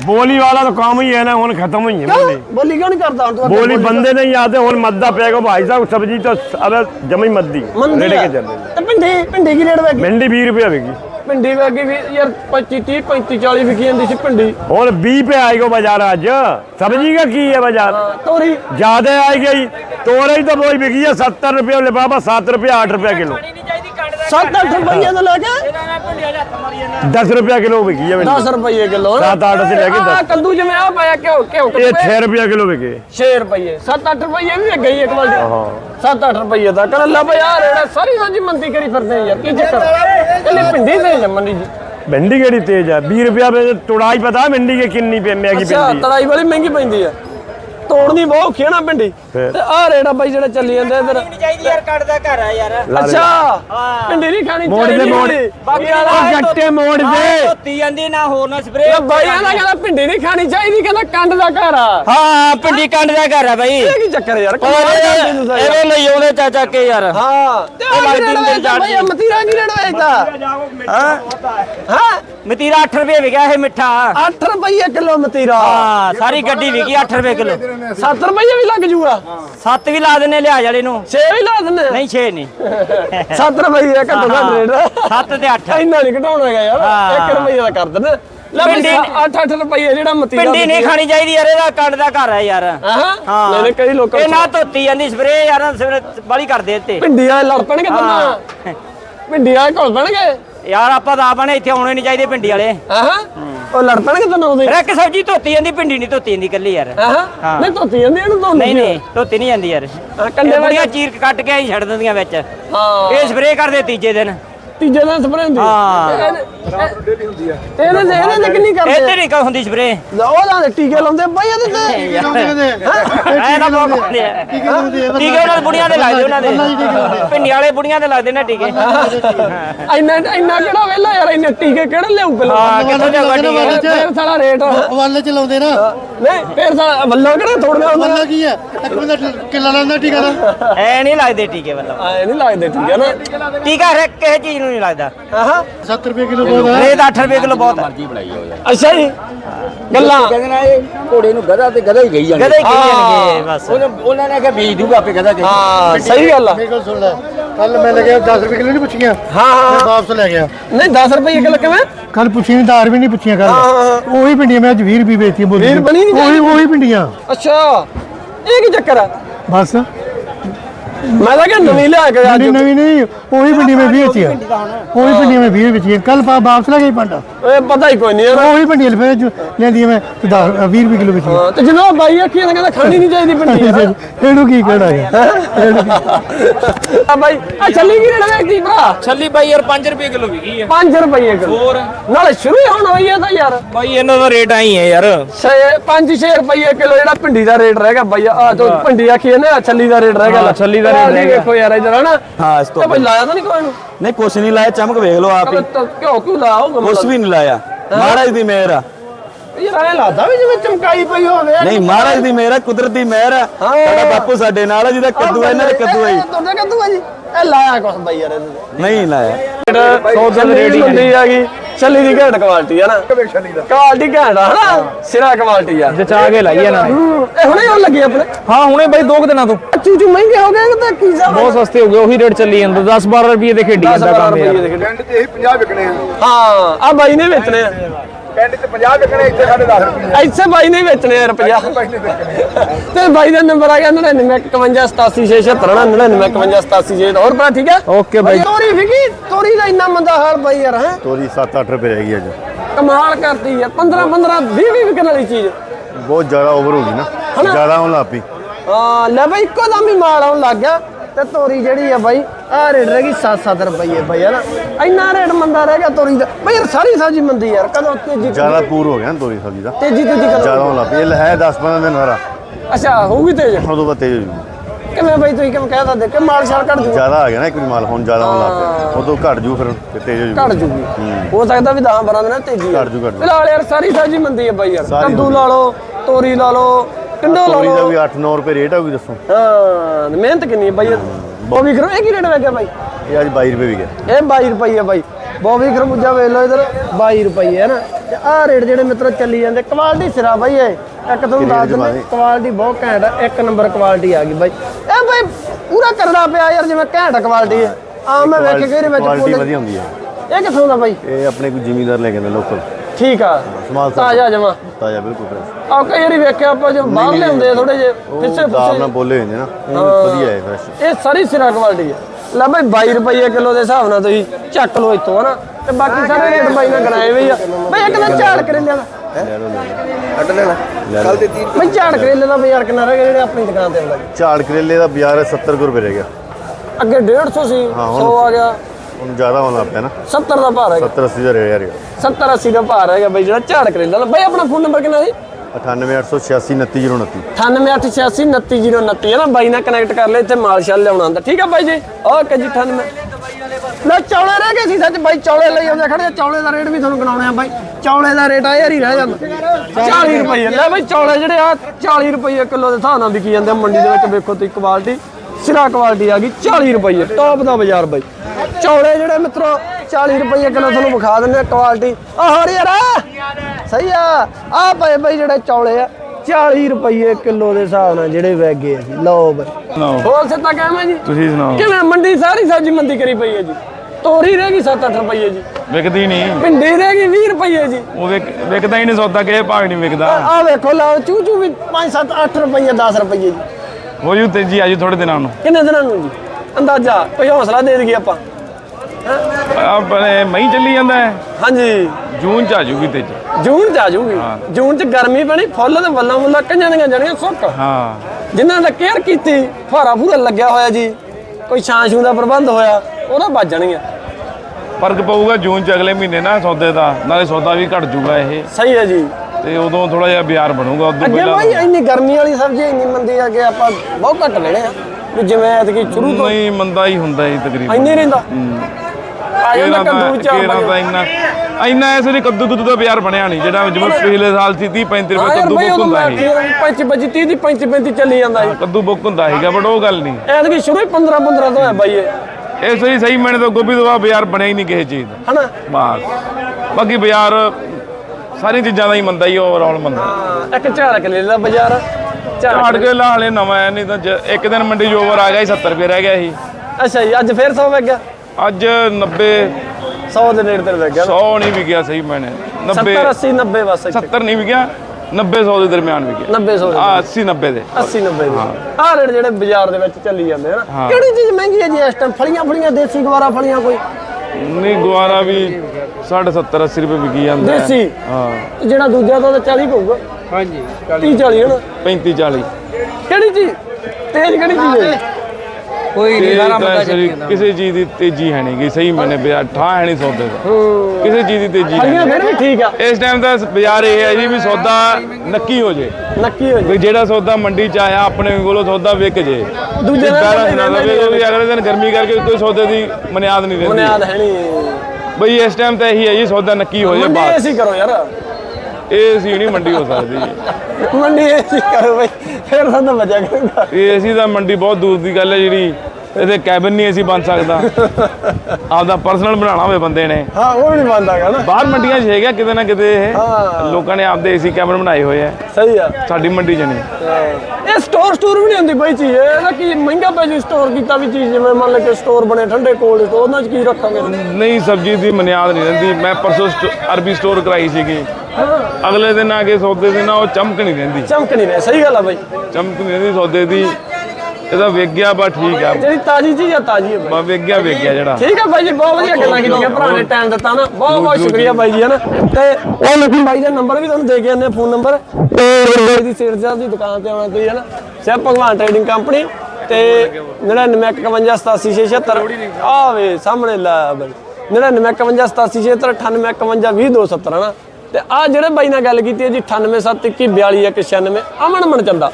बोली वाला तो काम ही है ना ਹੁਣ खत्म हुई है बोली ਬੋਲੀ ਕਿਉਂ ਨਹੀਂ ਕਰਦਾ ਹੁਣ ਤੂੰ ਅੱਗੇ बोली बंदे नहीं आते ਹੁਣ मद्दा पेगा भाई साहब सब्जी तो अब जमी मद्दी ਮੰਦੀ रेड़े ਆ। के चल रही ਤੇ ਭਿੰਡੀ ਭਿੰਡੀ ਕੀ ਰੇਟ ਵੇਗੀ भिंडी 20 रुपए बिकी ਭਿੰਡੀ ਵਗੀ ਵੀ ਯਾਰ 25 30 35 40 ਵਿਕੀ ਜਾਂਦੀ ਸੀ ਭਿੰਡੀ। ਹੁਣ 20 ਰੁਪਏ ਗੋ ਬਾਜ਼ਾਰ ਅੱਜ। ਸਮਝੀ ਗਾ ਕੀ ਹੈ ਬਾਜ਼ਾਰ? ਤੋਰੀ। ਜ਼ਿਆਦਾ ਆਈ ਗਈ। ਤੋਰੀ ਤਾਂ ਮੋਈ ਵਿਕੀ ਹੈ 70 ਰੁਪਏ ਲਿਫਾਫਾ 7 ਰੁਪਏ 8 ਰੁਪਏ ਕਿਲੋ। 7-8 ਰੁਪਈਏ ਦਾ ਲੈ ਕੇ ਜਾਂਦਾ 10 ਰੁਪਿਆ ਕਿਲੋ ਵਿਕੀ ਆ ਮੈਨੂੰ। 10 ਰੁਪਏ ਕਿਲੋ। 7-8 ਤੇ ਲੈ ਕੇ ਆਹ 10 ਕੱਦੂ ਜਿਵੇਂ ਆ ਪਾਇਆ ਘਿਓ ਘਿਓ ਇਹ 6 ਰੁਪਿਆ ਕਿਲੋ ਵਿਕੇ। 6 ਰੁਪਏ 7-8 ਰੁਪਏ ਵੀ ਗਈ ਇੱਕ ਵਾਰ। ਹਾਂ 7-8 ਰੁਪਏ ਦਾ ਕਰ ਲੈ ਬਈ ਆ ਰੇੜਾ ਸਾਰੀ ਸਾਂਝੀ ਮੰਦੀ ਕਰੀ ਫਿਰਦੇ ਯਾਰ ਕੀ ਚੱਕਰ? ਇਹਨੇ ਭਿੰਡੀ ਤੇ ਜੰਮਣੀ ਜੀ भिंडी केड़ी तेज है बीह रुपया टोड़ाई पता है भिंडी के किन्नी पे महंगी अच्छा भिंडी तड़ाई वाली महंगी ਤੋੜਨੀ ਬਹੁਤ ਔਖੀ ਆ ਨਾ ਭਿੰਡੀ? ਤੇ ਆਹ ਆ ਬਾਈ ਜਿਹੜਾ ਚੱਲੀ ਜਾਂਦਾ ਇਧਰ। ਚਾਹੀਦੀ ਯਾਰ ਕੱਢ ਦਾ ਘਰ ਆ ਯਾਰ। ਅੱਛਾ ਭਿੰਡੀ ਨਹੀਂ ਖਾਣੀ ਮੋੜ ਦੇ, ਚਾਹੀਦੀ ਮੋੜ। ਬਾਕੀ ਉਹ ਗੱਟੇ ਮੋੜ ਦੇ। ਧੋਤੀ ਜਾਂਦੀ ਨਾ ਹੋਰ ਨਾ ਸਪਰੇ ਇਹ ਬਾਈ ਆਂਦਾ ਕਹਿੰਦਾ ਭਿੰਡੀ ਨਹੀਂ ਖਾਣੀ ਚਾਹੀਦੀ ਕਹਿੰਦਾ ਕੰਡ ਦਾ ਘਰ ਆ। ਹਾਂ ਪਿੰਡੀ ਕੰਡ ਦਾ ਘਰ ਆ ਬਾਈ। ਇਹ ਕੀ ਚੱਕਰ ਯਾਰ। ਇਹਦੇ ਲਈ ਉਹਦੇ ਚਾਚਾ ਕੇ ਯਾਰ। ਹਾਂ ਤੇ ਲੱਗਦੀ ਮਤੀਰਾ ਕੀ ਰੇਟ ਵੇਚਦਾ? ਹਾਂ। ਹਾਂ। ਮਤੀਰਾ 8 ਰੁਪਏ ਵਿਕਿਆ ਇਹ ਮਿੱਠਾ। 8 ਰੁਪਏ ਕਿਲੋ ਮਤੀਰਾ। ਹਾਂ ਸਾਰੀ ਗੱਡੀ ਵਿਕੀ 8 ਰੁਪਏ ਕਿਲੋ। 7 ਰੁਪਏ ਵੀ ਲੱਗ ਜੂਗਾ। 7 ਵੀ ਲਾ ਦਿੰਨੇ ਲਿਆ ਵਾਲੇ ਨੂੰ। 6 ਵੀ ਲਾ ਦਿੰਦੇ ਨਹੀਂ 6 ਨਹੀਂ। 7 ਰੁਪਏ ਘੱਟੋ ਘੱਟ ਰੇਟ। 7 ਤੇ 8 ਇੰਨਾ ਨਹੀਂ ਘਟਾਉਣਾ ਹੈਗਾ ਯਾਰ। ਹਾਂ। 1 ਰੁਪਏ ਦਾ ਕਰ ਦਿੰਦੇ। ਲੈ ਭਿੰਡੀ- 8-8 ਰੁਪਏ ਜਿਹੜਾ ਮਤੀਰਾ ਪਿੰਡੀ ਨਹੀਂ ਖਾਣੀ ਚਾਹੀਦੀ ਯਾਰ ਇਹਦਾ ਕੰਡ ਦਾ ਘਰ ਆ ਯਾਰ। ਹਾਂ। ਨਹੀਂ ਨਹੀਂ ਕਈ ਲੋਕਾਂ ਇਹ ਨਾ ਧੋਤੀ ਜਾਂਦੀ ਸਪਰੇ ਯਾਰ ਬਾਲੀ ਕਰਦੇ ਇੱਥੇ। ਭਿੰਡੀ ਵਾਲੇ ਲੜ ਪੈਣਗੇ ਤਾਂ ਵਾਲੇ ਕੋਲ ਪੈਣਗੇ। ਯਾਰ ਆਪਾਂ ਤਾਂ ਆਪਣੇ ਇੱਥੇ ਆਉਣੇ ਨਹੀਂ ਚਾਹੀਦੇ ਪਿੰਡੀ ਵਾਲੇ। ਹਾਂ ਉਹ ਲੜ ਪੈਣਗੇ ਤਾਂ ਉਹਦੇ ਇੱਕ ਸਬਜ਼ੀ ਧੋਤੀ ਜਾਂਦੀ ਪਿੰਡੀ ਨਹੀਂ ਧੋਤੀ ਜਾਂਦੀ ਕੱਲੀ ਯਾਰ। ਹਾਂ। ਨਹੀਂ ਧੋਤੀ ਜਾਂਦੀ ਇਹਨੂੰ ਧੋਣੀ ਨਹੀਂ ਨਹੀਂ ਧੋਤੀ ਨਹੀਂ ਜਾਂਦੀ ਯਾਰ। ਹਾਂ, ਕੰਡੇ ਇਹ ਵਾਲੀ ਬੜੀਆਂ ਚੀਰ ਕੇ ਕੱਟ ਕੇ ਹੀ ਛੱਡ ਦਿੰਦੀਆਂ ਵਿੱਚ। ਹਾਂ। ਇਹ ਸਪਰੇ ਕਰਦੇ ਤੀਜੇ ਦਿਨ। ਤੀਜੇ ਦਿਨ ਸਪਰੇ ਹੁੰਦੀ ਹਾਂ। ਇਹਦੇ ਤੇ ਇਹਦੇ ਤੇ ਕਿੰਨੀ ਕਰਦੇ? ਤੇ ਨਹੀਂ ਕੋਈ ਹੁੰਦੀ ਸਪਰੇ ਉਹਦਾ ਤੇ ਟੀਕੇ ਲਾਉਂਦੇ ਬਈ ਇਹਦੇ ਤੇ। ਐ ਨਾ ਆ। ਟੀਕੇ ਉਹਨਾਂ ਦੇ ਬੁੜੀਆਂ ਦੇ ਲੱਗਦੇ ਉਹਨਾਂ ਦੇ ਪਿੰਡੀ ਵਾਲੇ ਬੁੜੀਆਂ ਦੇ ਲੱਗਦੇ ਨੇ ਟੀਕੇ। ਇੰਨਾ ਇੰਨਾ ਕਿਹੜਾ ਵੇਲਾ ਯਾਰ ਇੰਨੇ ਟੀਕੇ ਕਿਹੜੇ ਲਿਆਉ ਪਹਿਲਾਂ ਹਾਂ ਕਿੱਥੋਂ ਲਿਆਊਗਾ ਟੀਕੇ? ਫੇਰ ਸਾਲਾ ਰੇਟ ਵਾਲੇ ਚ ਲਾਉਂਦੇ ਨਾ। ਨਹੀਂ ਫੇਰ ਸਾਲਾ ਵੱਲੋਂ ਕਿਹੜਾ ਥੋੜੀਆਂ ਹੁੰਦਾ? ਵਾਲਾ ਕੀ ਹੈ? ਇੱਕ ਬੰਦਾ ਕਿੱਲਾ ਲਾਉਂਦਾ ਟੀਕਾ ਦਾ ਐ ਨਹੀਂ ਲੱਗਦੇ ਟੀਕੇ ਵੱਲੋਂ। ਆਏ ਨਹੀਂ ਲੱਗਦੇ ਠੀਕ ਹੈ ਨਾ। ਟੀਕਾ ਹਰ ਕਿਸੇ ਚੀਜ਼ ਨੂੰ ਨਹੀਂ ਲੱਗਦਾ। ਹਾਂ 70 ਰੁਪਏ ਕਿਲੋ ਬਹੁਤ ਹੈ। ਇਹ ਤਾਂ 8 ਰੁਪਏ ਕਿਲੋ ਬਹੁਤ ਹੈ। ਅੱਛਾ ਜੀ। ਗੱਲਾਂ। ਕਹਿੰਦੇ ਨਾ ਇਹ ਘੋੜੇ ਨੂੰ ਗਧਾ ਤੇ ਗਧਾ ਹੀ ਗਈ ਜਾਣੇ ਕਦੇ ਹੀ ਕਹੀ ਜਾਣਗੇ ਬਸ। ਉਹਨੇ ਨੇ ਕਿਹਾ ਬੀਜ ਦੂਗਾ ਆਪੇ ਗਧਾ ਕਹੀ ਹਾਂ ਸਹੀ ਗੱਲ ਆ। ਮੇਰੇ ਕੋਲ ਸੁਣ ਲੈ। ਕੱਲ ਮੈਂ ਲੱਗਿਆ 10 ਰੁਪਏ ਕਿਲੋ ਨਹੀਂ ਪੁੱਛੀਆਂ। ਹਾਂ ਹਾਂ। ਮੈਂ ਵਾਪਸ ਲੈ ਗਿਆ। ਨਹੀਂ 10 ਰੁਪਏ ਕਿਲੋ ਕਿਵੇਂ? ਕੱਲ ਪੁੱਛੀ ਨਹੀਂ 10 ਵੀ ਨਹੀਂ ਪੁੱਛੀਆਂ ਕੱਲ ਉਹੀ ਪਿੰਡੀਆਂ ਮੈਂ ਅੱਜ 20 ਰੁਪਏ ਵੇਚੀਆਂ ਬੋਲੀ 20 ਬਣੀ ਨੀ ਉਹੀ ਉਹੀ ਪਿੰਡੀਆਂ ਅੱਛਾ। ਇਹ ਕੀ ਚੱਕਰ ਆ? ਬਸ। ਮੈਂ ਤਾਂ ਕਿ ਨਵੀਂ ਲਿਆ ਕੇ ਅੱਜ। ਨਵੀਂ ਨਵੀਂ ਨਹੀਂ ਉਹੀ ਪਿੰਡੀ ਮੈਂ 20 ਵੇਚੀਆਂ। ਉਹੀ ਪਿੰਡੀਆਂ ਮੈਂ 20 ਵੇਚੀਆਂ। ਕੱਲ ਵਾਪਸ ਲੈ ਗਈ ਪੰਡਾ ਇਹ ਪਤਾ ਹੀ ਕੋਈ ਨਹੀਂ ਯਾਰ। ਉਹੀ ਫਿਰ ਜੋ ਲੈਂਦੀ ਮੈਂ 10 20 ਰੁਪਏ ਕਿਲੋ ਵੇਚੀਆਂ। ਹਾਂ, ਤੇ ਜਦੋਂ ਬਾਈ ਆਖੀ ਤਾਂ ਕਹਿੰਦਾ ਖਾਣੀ ਨਹੀਂ ਚਾਹੀਦੀ ਯਾਰ ਇਹਨੂੰ ਕੀ ਕਹਿਣਾ ਹੈ? ਆ ਬਾਈ ਆ ਚੱਲੀ ਕੀ ਰੇਟ ਵੇਚਦੀ ਭਰਾ? ਛੱਲੀ ਬਾਈ ਯਾਰ 5 ਰੁਪਏ ਕਿਲੋ ਵਿਕੀ ਆ। 5 ਰੁਪਏ ਕਿਲੋ। ਹੋਰ? ਨਾਲੇ ਸ਼ੁਰੂ ਹੀ ਹੋਣ ਹੋਈ ਹੈ ਤਾਂ ਯਾਰ। ਬਾਈ ਇਹਨਾਂ ਦਾ ਰੇਟ ਆਈ ਹੈ ਯਾਰ। 5-6 ਰੁਪਏ ਕਿਲੋ ਜਿਹੜਾ ਭਿੰਡੀ ਦਾ ਰੇਟ ਰਹਿ ਗਿਆ ਬਾਈ। ਆ ਤੋਂ ਭਿੰਡੀ ਆਖੀ ਨਾ ਛੱਲੀ ਦਾ ਰੇਟ ਰਹਿ ਗਿਆ। ਹਾਂ, ਛੱਲੀ ਦਾ rate ਰਹਿ ਗਿਆ। ਵੇਖੋ ਯਾਰ ਇਧਰ ਹਨਾ ਹਾਂ ਇਸ ਤੇ ਤੋਂ ਲਾਇਆ ਤਾਂ ਨਹੀਂ ਕੋਈ ਨੂੰ ਨਹੀਂ ਕੁਛ ਨਹੀਂ ਲਾਇਆ ਚਮਕ ਵੇਖ ਲਓ ਆਪ ਹੀ। ਕਿਉਂ ਕਿਉਂ ਲਾਓ ਕੁਛ ਵੀ ਨਹੀਂ ਲਾਇਆ। ਮਹਾਰਾਜ ਦੀ ਮਿਹਰ ਆ। ਯਾਰ ਐ ਲੱਗਦਾ ਵੀ ਜਿਵੇਂ ਚਮਕਾਈ ਪਈ ਹੋਵੇ ਨਹੀਂ ਮਹਾਰਾਜ ਦੀ ਮਿਹਰ ਆ ਕੁਦਰਤ ਦੀ ਮਿਹਰ ਆ। ਸਾਡਾ ਬਾਪੂ ਸਾਡੇ ਨਾਲ ਆ ਜਿਹਦਾ ਕੱਦੂ ਆ ਇਹਨਾਂ ਦੇ ਕੱਦੂ ਆ ਜੀ। ਤੁਹਾਡਾ ਕੱਦੂ ਆ ਜੀ। ਇਹ ਲਾਇਆ ਕੁਛ ਬਾਈ ਯਾਰ ਇਹਦੇ ਤੇ। ਨਹੀਂ ਲਾਇਆ। ਸੌ ਦਿਨ ਰੇਡੀ ਹੁੰਦੀ ਹੈਗੀ ਛੱਲੀ ਦੀ ਘੈਂਟ ਕੁਆਲਿਟੀ ਹੈ ਨਾ। ਕੁਆਲਿਟੀ ਘੈਂਟ ਆ ਹਨਾ? ਸਿਰਾ ਕੁਆਲਿਟੀ ਆ। ਜਚਾ ਕੇ ਲਾਈ ਇਹਨਾਂ ਨੇ। ਹੂੰ, ਇਹ ਹੁਣੇ ਆਉਣ ਲੱਗੇ ਆਪਣੇ। ਹਾਂ ਹੁਣੇ ਬਾਈ ਦੋ ਕੁ ਦਿਨਾਂ ਤੋਂ। ਚੂਚੂ ਮਹਿੰਗੇ ਹੋ ਗਏ ਕਿ ਤਾਂ ਕੀ ਹਿਸਾਬ ਬਹੁਤ ਸਸਤੇ ਹੋ ਗਏ ਉਹੀ ਰੇਟ ਚੱਲੀ ਜਾਂਦਾ। 10 12 ਰੁਪਏ ਦੇ ਖੇਡੀ ਜਾਂਦਾ ਕੰਮ ਯਾਰ। ਰੁਪਏ ਦੇ ਪਿੰਡ ਤੇ ਇਹ 50 ਵਿਕਣੇ ਆ। ਹਾਂ ਆ ਬਾਈ ਨੇ ਵੇਚਣੇ ਆ। ਪਿੰਡ ਤੇ 50 ਵਿਕਣੇ ਇੱਥੇ ਸਾਡੇ 10 ਰੁਪਏ। ਇੱਥੇ ਬਾਈ ਨੇ ਵੇਚਣੇ ਆ ਰੁਪਿਆ ਤੇ ਬਾਈ ਦਾ ਨੰਬਰ ਆ ਗਿਆ 9951877679 ਹੋਰ ਭਰਾ ਠੀਕ ਹੈ? Okay bye. ਤੋਰੀ ਵਿਕੀ ਤੋਰੀ ਦਾ ਇੰਨਾ ਮੰਦਾ ਹਾਲ ਬਾਈ ਯਾਰ ਹੈ? ਤੋਰੀ 7-8 ਰੁਪਏ ਰਹਿ ਗਈ ਅੱਜ। ਕਮਾਲ ਕਰਤੀ ਯਾਰ 15 15 20 20 ਵਿਕਣ ਵਾਲੀ ਚੀਜ਼। ਬਹੁਤ ਜ਼ਿਆਦਾ ਓਵਰ ਹੋ ਗਈ ਨਾ। ਜ਼ਿਆਦਾ ਹੋਣ ਲੱਗ ਪਈ। ਹਾਂ ਲੈ ਬਾਈ ਇੱਕੋ ਦਮ ਹੀ ਮਾਲ ਆਉਣ ਲੱਗ ਗਿਆ। ਤੇ ਤੋਰੀ ਜਿਹੜੀ ਆ ਬਾਈ ਆ ਰੇਟ ਰਹਿ ਗਈ 7-7 ਰੁਪਏ ਬਾਈ ਯਾਰ ਇੰਨਾ ਰੇਟ ਮੰਦਾ ਰਹਿ ਗਿਆ ਤੋਰੀ ਦਾ। ਬਾਈ ਯਾਰ ਸਾਰੀ ਸਬਜ਼ੀ ਮੰਦੀ ਯਾਰ ਕਦੋਂ ਤੇਜ਼ੀ ਜ਼ਿਆਦਾ ਪੂਰ ਹੋ ਗਿਆ ਨਾ ਤੋਰੀ ਸਬਜ਼ੀ ਦਾ। ਤੇਜ਼ੀ ਤੇਜ਼ੀ ਜ਼ਿਆਦਾ ਕਦੋਂ ਹੋਣ ਲੱਗ ਪਈ ਇਹ ਹੈ 10-15 ਦਿਨ ਹਰਾ ਅੱਛਾ ਹੋਊਗੀ ਤੇਜ਼? ਉਦੋਂ ਬਾਅਦ ਤੇਜ਼ ਹੋ ਜੂਗੀ। ਕਿਵੇਂ ਬਾਈ ਤੁਸੀਂ ਕਿਵੇਂ ਕਹਿ ਸਕਦੇ ਕਿ ਮਾਲ ਛਾਲ ਕੱਢ ਜੂ ਜ਼ਿਆਦਾ ਆ ਗਿਆ ਨਾ ਇੱਕ ਵਾਰੀ ਮਾਲ ਹੁਣ ਜ਼ਿਆਦਾ ਹੋਣ ਲੱਗ ਪਿਆ। ਉਦੋਂ ਘਟ ਜੂ ਫਿਰ ਫਿਰ ਤੇਜ਼ ਹੋ ਜੂ। ਜੂਗੀ। ਹੋ। ਸਕਦਾ ਵੀ 10 12 ਦਿਨਾਂ ਤੇਜ਼ੀ। ਘੱਟ ਜੂ, ਘੱਟ ਜੂ। ਫਿਲਹਾਲ ਯਾਰ ਸਾਰੀ ਸਬਜ਼ੀ ਮੰਦੀ ਹੈ ਬਾਈ ਯਾਰ। ਕੱਦੂ। ਲਾ ਲਓ ਤੋਰੀ ਲਾ ਲਓ ਟਿੰਡੋ ਲਾ ਤੋਰੀ ਦਾ ਲਓ। ਵੀ 8-9 ਰੁਪਏ ਰੇਟ ਆ ਕੋਈ ਦੱਸੋ। ਹਾਂ ਮਿਹਨਤ ਕਿੰਨੀ ਹੈ ਬਾਈ ਉਹ ਵੀ ਕਰੋ ਇਹ ਕੀ ਰੇਟ ਵੇਚਿਆ ਬਾਈ? ਇਹ ਅੱਜ 22 ਰੁਪਏ ਵੀ ਗਿਆ ਇਹ 22 ਰੁਪਏ ਆ ਬਾਈ। ਬੋਵੀ ਖਰਬੂਜਾ ਵੇਖ ਲਓ ਇਧਰ 22 ਰੁਪਏ ਹੈ ਨਾ। ਤੇ ਆਹ ਰੇਟ ਜਿਹੜੇ ਮਿੱਤਰੋ ਚੱਲੀ ਜਾਂਦੇ ਕੁਆਲਿਟੀ ਸਿਰਾ ਬਾਈ ਇਹ। ਇੱਕ ਤੁਹਾਨੂੰ ਦੱਸ ਦਿੰਦੇ ਕੁਆਲਿਟੀ ਬਹੁਤ ਘੈਂਟ ਆ ਇੱਕ ਨੰਬਰ ਕੁਆਲਿਟੀ ਆ ਗਈ ਬਾਈ। ਇਹ ਬਾਈ ਪੂਰਾ ਕਰਦਾ ਪਿਆ ਯਾਰ ਜਿਵੇਂ ਘੈਂਟ ਕੁਆਲਿਟੀ ਹੈ ਆ ਮੈਂ ਵੇਖ ਕੇ ਇਹਦੇ ਵਿੱਚ ਕੁਆਲਿਟੀ ਵਧੀਆ ਹੁੰਦੀ ਹੈ ਇਹ ਕਿੱਥੋਂ ਦਾ ਬਾਈ? ਇਹ ਆਪਣੇ ਕੋਈ ਜ਼ਿਮੀਂਦਾਰ ਲੈ ਕੇ ਆਉਂਦੇ ਲੋਕਲ ਠੀਕ ਆ। ਸਮਾਲ ਤਾਜ਼ਾ ਜਮਾ। ਤਾਜ਼ਾ ਬਿਲਕੁਲ ਫਰੈਸ਼ ਆ ਕਈ ਵਾਰੀ ਵੇਖਿਆ ਆਪਾਂ ਜੋ ਬਾਹਰ ਲਿਆਉਂਦੇ ਥੋੜੇ ਜਿਹੇ ਫਿੱਸੇ ਉਹ ਦਾਬ ਨਾਲ ਬੋਲੇ ਹੁੰਦੇ ਨਾ ਵਧੀਆ ਹੈ ਫਰੈਸ਼ ਇਹ ਸਾਰੀ ਸਿਰਾ ਕੁਆਲਿਟੀ ਹੈ ਲੈ ਬਾਈ 22 ਰੁਪਏ ਕਿਲੋ ਦੇ ਹਿਸਾਬ ਨਾਲ ਤੁਸੀਂ ਚੱਕ ਲਓ ਇੱਥੋਂ ਹਨਾ? ਤੇ ਬਾਕੀ ਸਾਰੇ ਰੇਟ ਬਾਈ ਨਾਲ ਗਣਾਏ ਹੋਏ ਆ। ਬਾਈ ਇੱਕ ਤਾਂ ਝਾੜ ਕਰੇਲਿਆਂ ਦਾ। ਬਾਈ ਝਾੜ ਕਰੇਲੇ ਬਾਜ਼ਾਰ ਕਿੰਨਾ ਰਹਿ ਗਿਆ ਜਿਹੜੇ ਆਪਣੀ ਦੁਕਾਨ ਤੇ ਆਉਂਦਾ ਜੀ? ਝਾੜ ਕਰੇਲੇ ਦਾ ਬਾਜ਼ਾਰ ਹੈ 70 ਕੁ ਰੁਪਏ ਰਹਿ ਗਿਆ। ਅੱਗੇ 150 ਸੀ 100 ਆ ਗਿਆ। ਹੁਣ ਜ਼ਿਆਦਾ ਹੋਣ ਲੱਗ ਪਿਆ ਨਾ। 70 ਦਾ ਭਾਰ ਹੈਗਾ 70 80 ਦਾ ਰੇਟ ਯਾਰ 70 80 ਦਾ ਭਾਰ ਹੈਗਾ ਬਾਈ ਜਿਹੜਾ ਝਾੜ ਕਰੇਲਾ ਦਾ ਬਾਈ ਆਪਣਾ ਫੋਨ ਨੰਬਰ ਕਿੰਨਾ ਸੀ 9886 29029 9886 29029 ਹੈ ਨਾ ਬਾਈ ਨਾਲ ਕਨੈਕਟ ਕਰ ਲੈ ਇੱਥੇ ਮਾਲ ਸ਼ਾਲ ਲਿਆਉਣਾ ਹੁੰਦਾ। ਠੀਕ ਆ ਬਾਈ ਜੀ? ਓਕੇ ਜੀ 98 ਲੈ ਚੌਲੇ ਰਹਿ ਗਏ ਸੀ ਸੱਚ ਬਾਈ, ਚੌਲੇ ਲਈ ਆਉਂਦੇ ਖੜੇ ਚੌਲੇ ਦਾ ਰੇਟ ਵੀ ਤੁਹਾਨੂੰ ਗਣਾਉਣੇ ਆ ਬਾਈ। ਚੌਲੇ ਦਾ ਰੇਟ ਆ ਯਾਰ ਹੀ ਰਹਿ ਜਾਂਦਾ। 40 ਰੁਪਏ ਲੈ ਬਾਈ ਚੌਲੇ ਜਿਹੜੇ ਆ 40 ਰੁਪਏ ਕਿਲੋ ਦੇ ਹਿਸਾਬ ਨਾਲ ਵਿਕੀ ਜਾਂਦੇ ਆ। ਮੰਡੀ ਦੇ ਵਿੱਚ ਵੇਖੋ ਤੁਸੀਂ ਕੁਆਲਿਟੀ ਸਿਰਾ ਕੁਆਲਿਟੀ ਆ ਗਈ 40 ਰੁਪਏ ਟੌਪ ਦਾ ਬਾਜ਼ਾਰ ਬਾਈ। ਚੌਲੇ ਜਿਹੜੇ ਮਿੱਤਰੋ 40 ਰੁਪਏ ਕਿਲੋ ਤੁਹਾਨੂੰ ਵਿਖਾ ਦਿੰਦੇ ਆ ਕੁਆਲਿਟੀ ਆ ਹੋਰ ਯਾਰ ਸਹੀ ਆ। ਆ ਪਏ ਬਾਈ ਜਿਹੜੇ ਚੌਲੇ ਆ। 40 ਰੁਪਏ ਕਿਲੋ ਦੇ ਹਿਸਾਬ ਨਾਲ ਜਿਹੜੇ ਵੈਗੇ ਆ ਜੀ। ਲਓ ਬਾਈ। ਹੋਰ ਸਿੱਧਾ ਕਹਿਮਾ ਜੀ? ਤੁਸੀਂ ਸੁਣਾਓ। ਕਿਵੇਂ ਮੰਡੀ ਸਾਰੀ ਸਬਜ਼ੀ ਮੰਦੀ ਕਰੀ ਪਈ ਹੈ ਜੀ। ਤੋਰੀ ਰਹਿ ਗਈ 7-8 ਰੁਪਏ ਜੀ। ਵਿਕਦੀ ਨਹੀਂ। ਭਿੰਡੀ ਰਹਿ ਗਈ 20 ਰੁਪਏ ਜੀ। ਉਹ ਵਿਕ ਵਿਕਦਾ ਹੀ ਨਹੀਂ ਸੌਦਾ ਕਿਸੇ ਭਾਗ ਨਹੀਂ ਵਿਕਦਾ। ਆ ਵੇਖੋ ਲਾਓ ਚੂ ਚੂ ਵੀ 5-7 8 ਰੁਪਏ 10 ਰੁਪਏ ਜੀ। ਹੋ ਜੂ ਤੇਜੀ ਆਜੂ ਥੋੜੇ ਦਿਨਾਂ ਨੂੰ। ਕਿੰਨੇ ਦਿਨਾਂ ਨੂੰ ਜੀ? ਅੰਦਾਜ਼ਾ ਕੋਈ ਹੌਸਲਾ ਦੇ ਦਈਏ ਆਪਾਂ। ਆਪਣੇ ਮਈ ਚੱਲੀ ਜਾਂਦਾ ਹੈ। ਹਾਂਜੀ। ਜੂਨ ਚ ਆ ਜੂਗੀ ਤੇਜੀ। ਜੂਨ ਚ ਆ ਜਾਊਗੀ ਜੂਨ ਚ ਗਰਮੀ ਪੈਣੀ ਫੁੱਲ ਤੇ ਵੱਲਾਂ ਮੁੱਲਾਂ ਕੰਜਾਂ ਦੀਆਂ ਜਾਣੀਆਂ ਸੁੱਕ। ਹਾਂ। ਜਿਨ੍ਹਾਂ ਦਾ ਕੇਅਰ ਕੀਤੀ ਫਾਰਾ ਫੂਰਾ ਲੱਗਿਆ ਹੋਇਆ ਜੀ। ਕੋਈ ਛਾਂ ਛੂੰ ਦਾ ਪ੍ਰਬੰਧ ਹੋਇਆ ਉਹਦਾ ਬਚ ਜਾਣਗੀਆਂ। ਫ਼ਰਕ ਪਊਗਾ ਜੂਨ ਚ ਅਗਲੇ ਮਹੀਨੇ ਨਾ ਸੌਦੇ ਦਾ ਨਾਲੇ ਸੌਦਾ ਵੀ ਘਟ ਜੂਗਾ ਇਹ। ਸਹੀ ਹੈ ਜੀ। ਤੇ ਉਦੋਂ ਥੋੜਾ ਜਿਹਾ ਬਾਜ਼ਾਰ ਬਣੂਗਾ ਉਦੋਂ ਅੱਗੇ ਪਹਿਲਾਂ ਭਾਈ ਇੰਨੀ ਗਰਮੀ ਵਾਲੀ ਸਬਜ਼ੀ ਇੰਨੀ ਮੰਦੀ ਆ ਕਿ ਆਪਾਂ ਬਹੁਤ ਘੱਟ ਲੈਣੇ ਆ। ਵੀ ਜਿਵੇਂ ਐਤਕੀ ਸ਼ੁਰੂ ਤੋਂ ਨਹੀਂ ਮੰਦਾ ਹੀ ਹੁੰਦਾ ਜੀ ਤਕਰੀਬਨ। ਇੰਨੇ ਰਹਿੰਦਾ। ਆ ਜਾਂਦਾ ਕੇਰਾਂ ਕੱਦੂ ਦਾ ਚਾਹ ਕੇਰਾਂ ਦਾ ਇੰਨਾ ਇੰਨਾ ਇਸ ਵਾਰੀ ਕੱਦੂ ਦਾ ਬਾਜ਼ਾਰ ਬਣਿਆ ਨਹੀਂ ਜਿਹੜਾ ਜਿਵੇਂ ਪਿਛਲੇ ਸਾਲ ਸੀ 30 35 ਰੁਪਏ ਕੱਦੂ ਬੁੱਕ ਹੁੰਦਾ ਸੀ 25 25 30 ਦੀ 35 35 ਚੱਲੀ ਜਾਂਦਾ ਜੀ ਕੱਦੂ ਬੁੱਕ ਹੁੰਦਾ ਸੀਗਾ ਬਟ ਉਹ ਗੱਲ ਨਹੀਂ। ਐਤਕੀ ਸ਼ੁਰੂ ਹੀ 15 15 ਤੋਂ ਹੈ ਬਾਈ ਇਹ। ਇਸ ਵਾਰੀ ਸਹੀ ਮੈਨੇ ਤੋਂ ਗੋਭੀ ਬਾਅਦ ਬਾਜ਼ਾਰ ਬਣਿਆ ਹੀ ਨਹੀਂ ਕਿਸੇ ਚੀਜ਼ ਦਾ। ਹਨਾ? ਬਸ। ਬਾਕੀ ਬਾਜ਼ਾਰ ਸਾਰੀਆਂ ਚੀਜ਼ਾਂ ਦਾ ਹੀ ਮੰਦਾ ਹੀ ਓਵਰਆਲ ਮੰਦਾ ਇੱਕ ਝਾੜਕ ਲੈ ਲੈ ਬਾਜ਼ਾਰ। ਝਾੜ ਕੇ ਲਾ ਹਲੇ ਨਵਾਂ ਨਹੀਂ ਤਾਂ ਜ- ਇੱਕ ਦਿਨ ਮੰਡੀ 'ਚ ਓਵਰ ਆ ਗਿਆ ਸੀ 70 ਰੁਪਏ ਰਹਿ ਗਿਆ ਸੀ। ਅੱਛਾ ਜੀ ਅੱਜ ਫੇਰ 100 ਵਗ ਗਿਆ। ਅੱਜ 90 100 ਦੇ ਨੇੜੇ ਤੇ ਵਗ ਗਿਆ 100 ਨਹੀਂ ਵਿਕਿਆ ਸਹੀ ਮੈਨੇ। 90 70 80 90 ਬਸ ਇੱਥੇ। 70 ਨਹੀਂ ਵਿਕਿਆ 90 100 ਦੇ ਦਰਮਿਆਨ ਵਿਕਿਆ। 90 100 ਆ 80 90 ਦੇ। 80 90 ਦੇ। ਆਹ ਰੇਟ ਜਿਹੜੇ ਬਾਜ਼ਾਰ ਦੇ ਵਿੱਚ ਚੱਲੀ ਜਾਂਦੇ ਹਨ ਹਾਂ। ਕਿਹੜੀ ਚੀਜ਼ ਮਹਿੰਗੀ ਹੈ ਜੀ ਇਸ ਟਾਈਮ ਫਲੀਆਂ ਫਲੀਆਂ ਦੇਸੀ ਗਵਾਰਾ ਫਲੀਆਂ ਕੋਈ? ਨਹੀਂ ਗੁਆਰਾ ਵੀ 70 80 ਰੁਪਏ ਵਿਕੀ ਜਾਂਦਾ ਹੈ। ਦੇਸੀ? ਹਾਂ। ਤੇ ਜਿਹੜਾ ਦੂਜਾ ਤਾਂ 40 ਪਊਗਾ। ਹਾਂਜੀ 30 40 ਹਨਾ 35 40 ਕਿਹੜੀ ਚੀਜ਼? ਤੇਜ਼ ਕਿਹੜੀ ਚੀਜ਼ ਹੈ? ਕੋਈ ਤੇਜ਼ ਤਾਂ ਇਸ ਵਾਰੀ ਕਿਸੇ ਚੀਜ਼ ਦੀ ਤੇਜ਼ੀ ਹੈ ਨਹੀਂ ਗੀ ਸਹੀ ਮੈਨੇ ਬਾਜ਼ਾਰ ਠਾਹ ਹੈ ਨਹੀਂ ਸੌਦੇ ਦਾ ਕਿਸੇ ਚੀਜ਼ ਦੀ ਤੇਜ਼ੀ ਨਹੀਂ ਫਿਰ ਵੀ ਠੀਕ ਆ। ਇਸ ਟਾਈਮ ਦਾ ਬਾਜ਼ਾਰ ਇਹ ਹੈ ਜੀ ਵੀ ਸੌਦਾ ਨੱਕੀ ਹੋ ਜੇ। ਨੱਕੀ ਹੋ ਜੀ। ਜਿਹੜਾ ਸੌਦਾ ਮੰਡੀ ਚ ਆਇਆ ਆਪਣੇ ਕੋਲੋਂ ਸੌਦਾ ਵਿਕ ਜੇ। ਦੂਜੇ ਦਿਨ ਅਗਲੇ ਦਿਨ ਗਰਮੀ ਕਰਕੇ ਕੋਈ ਸੌਦੇ ਦੀ ਬੁਨਿਆਦ ਨਹੀਂ ਰਹਿੰਦੀ। ਬੁਨਿਆਦ ਹੈ ਨਹੀਂ ਬਈ ਇਸ ਟਾਈਮ ਤਾਂ ਇਹੀ ਹੈ ਜੀ ਸੌਦਾ ਨੱਕੀ ਹੋ ਜੇ ਮੰਡੀ ਬਾਅਦ ਐਸੀ ਕਰੋ ਯਾਰ। ਇਹ ਸੀ ਨਹੀਂ ਮੰਡੀ ਹੋ ਸਕਦੀ। ਜੀ। ਮੰਡੀ ਐਸੀ ਕਰੋ ਬਈ ਫਿਰ ਸਾਨੂੰ ਬਚਿਆ ਕਰੂਗਾ ਇਹ ਅਸੀਂ ਤਾਂ ਮੰਡੀ ਬਹੁਤ ਦੂਰ ਦੀ ਗੱਲ ਹੈ ਜਿਹੜੀ ਇਹਦੇ ਕੈਬਨ ਨਹੀਂ ਅਸੀਂ ਬਣ ਸਕਦਾ। ਆਪਦਾ ਪਰਸਨਲ ਬਣਾਉਣਾ ਹੋਵੇ ਬੰਦੇ ਨੇ। ਹਾਂ ਉਹ ਵੀ ਨਹੀਂ ਹੈਗਾ ਨਾ। ਬਾਹਰ ਮੰਡੀਆਂ 'ਚ ਹੈਗਾ ਕਿਤੇ ਨਾ ਕਿਤੇ ਇਹ। ਹਾਂ। ਲੋਕਾਂ ਨੇ ਆਪਦੇ ਏਸੀ ਕੈਬਨ ਬਣਾਏ ਹੋਏ ਆ। ਸਹੀ ਆ। ਸਾਡੀ ਮੰਡੀ 'ਚ ਨਹੀਂ। ਇਹ ਸਟੋਰ ਸਟੋਰ ਵੀ ਨਹੀਂ ਹੁੰਦੀ ਬਈ ਚੀਜ਼। ਇਹਦਾ ਕੀ ਮਹਿੰਗਾ ਪੈ ਜੀ ਸਟੋਰ ਕੀਤਾ ਵੀ ਚੀਜ਼ ਜਿਵੇਂ ਮੰਨ ਲੈ ਕਿ ਸਟੋਰ ਬਣੇ ਠੰਡੇ ਸਟੋਰ ਉਹਨਾਂ 'ਚ ਕੀ ਰੱਖਾਂਗੇ? ਨਹੀਂ ਸਬਜ਼ੀ ਦੀ ਬੁਨਿਆਦ ਨਹੀਂ ਰਹਿੰਦੀ। ਮੈਂ ਪਰਸੋਂ ਸਟੋ- ਅਰਬੀ ਸਟੋਰ ਕਰਾਈ ਸੀਗੀ। ਅਗਲੇ ਦਿਨ ਆ ਕੇ ਸੌਦੇ ਦੀ ਨਾ ਉਹ ਚਮਕ ਨਹੀਂ ਰਹਿੰਦੀ। ਚਮਕ ਨਹੀਂ ਰਹੇ ਸਹੀ ਗੱਲ ਆ ਬਈ। ਚਮਕ ਨਹੀਂ ਰਹਿੰਦੀ ਸੌਦੇ ਦੀ। ਇਹਦਾ ਵਿਕ ਗਿਆ ਬਾ ਠੀਕ ਆ। ਜਿਹੜੀ ਤਾਜੀ ਚੀਜ਼ ਆ ਤਾਜੀ ਆ ਬਈ। ਬਾ ਵਿਕ ਗਿਆ ਵਿਕ ਗਿਆ ਜਿਹੜਾ। ਠੀਕ ਆ ਬਾਈ ਜੀ ਬਹੁਤ ਵਧੀਆ ਗੱਲਾਂ ਕੀਤੀਆਂ ਭਰਾ ਨੇ ਟਾਈਮ ਦਿੱਤਾ ਨਾ। ਬਹੁਤ ਬਹੁਤ ਸ਼ੁਕਰੀਆ ਬਾਈ ਜੀ ਹਨਾ। ਤੇ ਉਹ ਲਿਖੀ ਬਾਈ ਦਾ ਨੰਬਰ ਵੀ ਤੁਹਾਨੂੰ ਦੇ ਕੇ ਆਨੇ ਫੋਨ ਨੰਬਰ ਤੇ ਬਾਈ ਦੀ ਸਾਹਿਬ ਦੀ ਦੁਕਾਨ ਤੇ ਆਉਣਾ ਤੁਸੀਂ ਹਨਾ। ਸਹਿਬ ਭਗਵਾਨ ਟ੍ਰੇਡਿੰਗ ਕੰਪਨੀ ਤੇ 9915878676 ਆ ਵੇ ਸਾਹਮਣੇ ਲਾ ਬਾਈ। 9915878698512027 ਹਨਾ। ਤੇ ਆ ਜਿਹੜੇ ਬਾਈ ਨਾਲ ਗੱਲ ਕੀਤੀ ਹੈ ਜੀ 9871422196 ਅਮਨ ਮਨਚੰਦਾ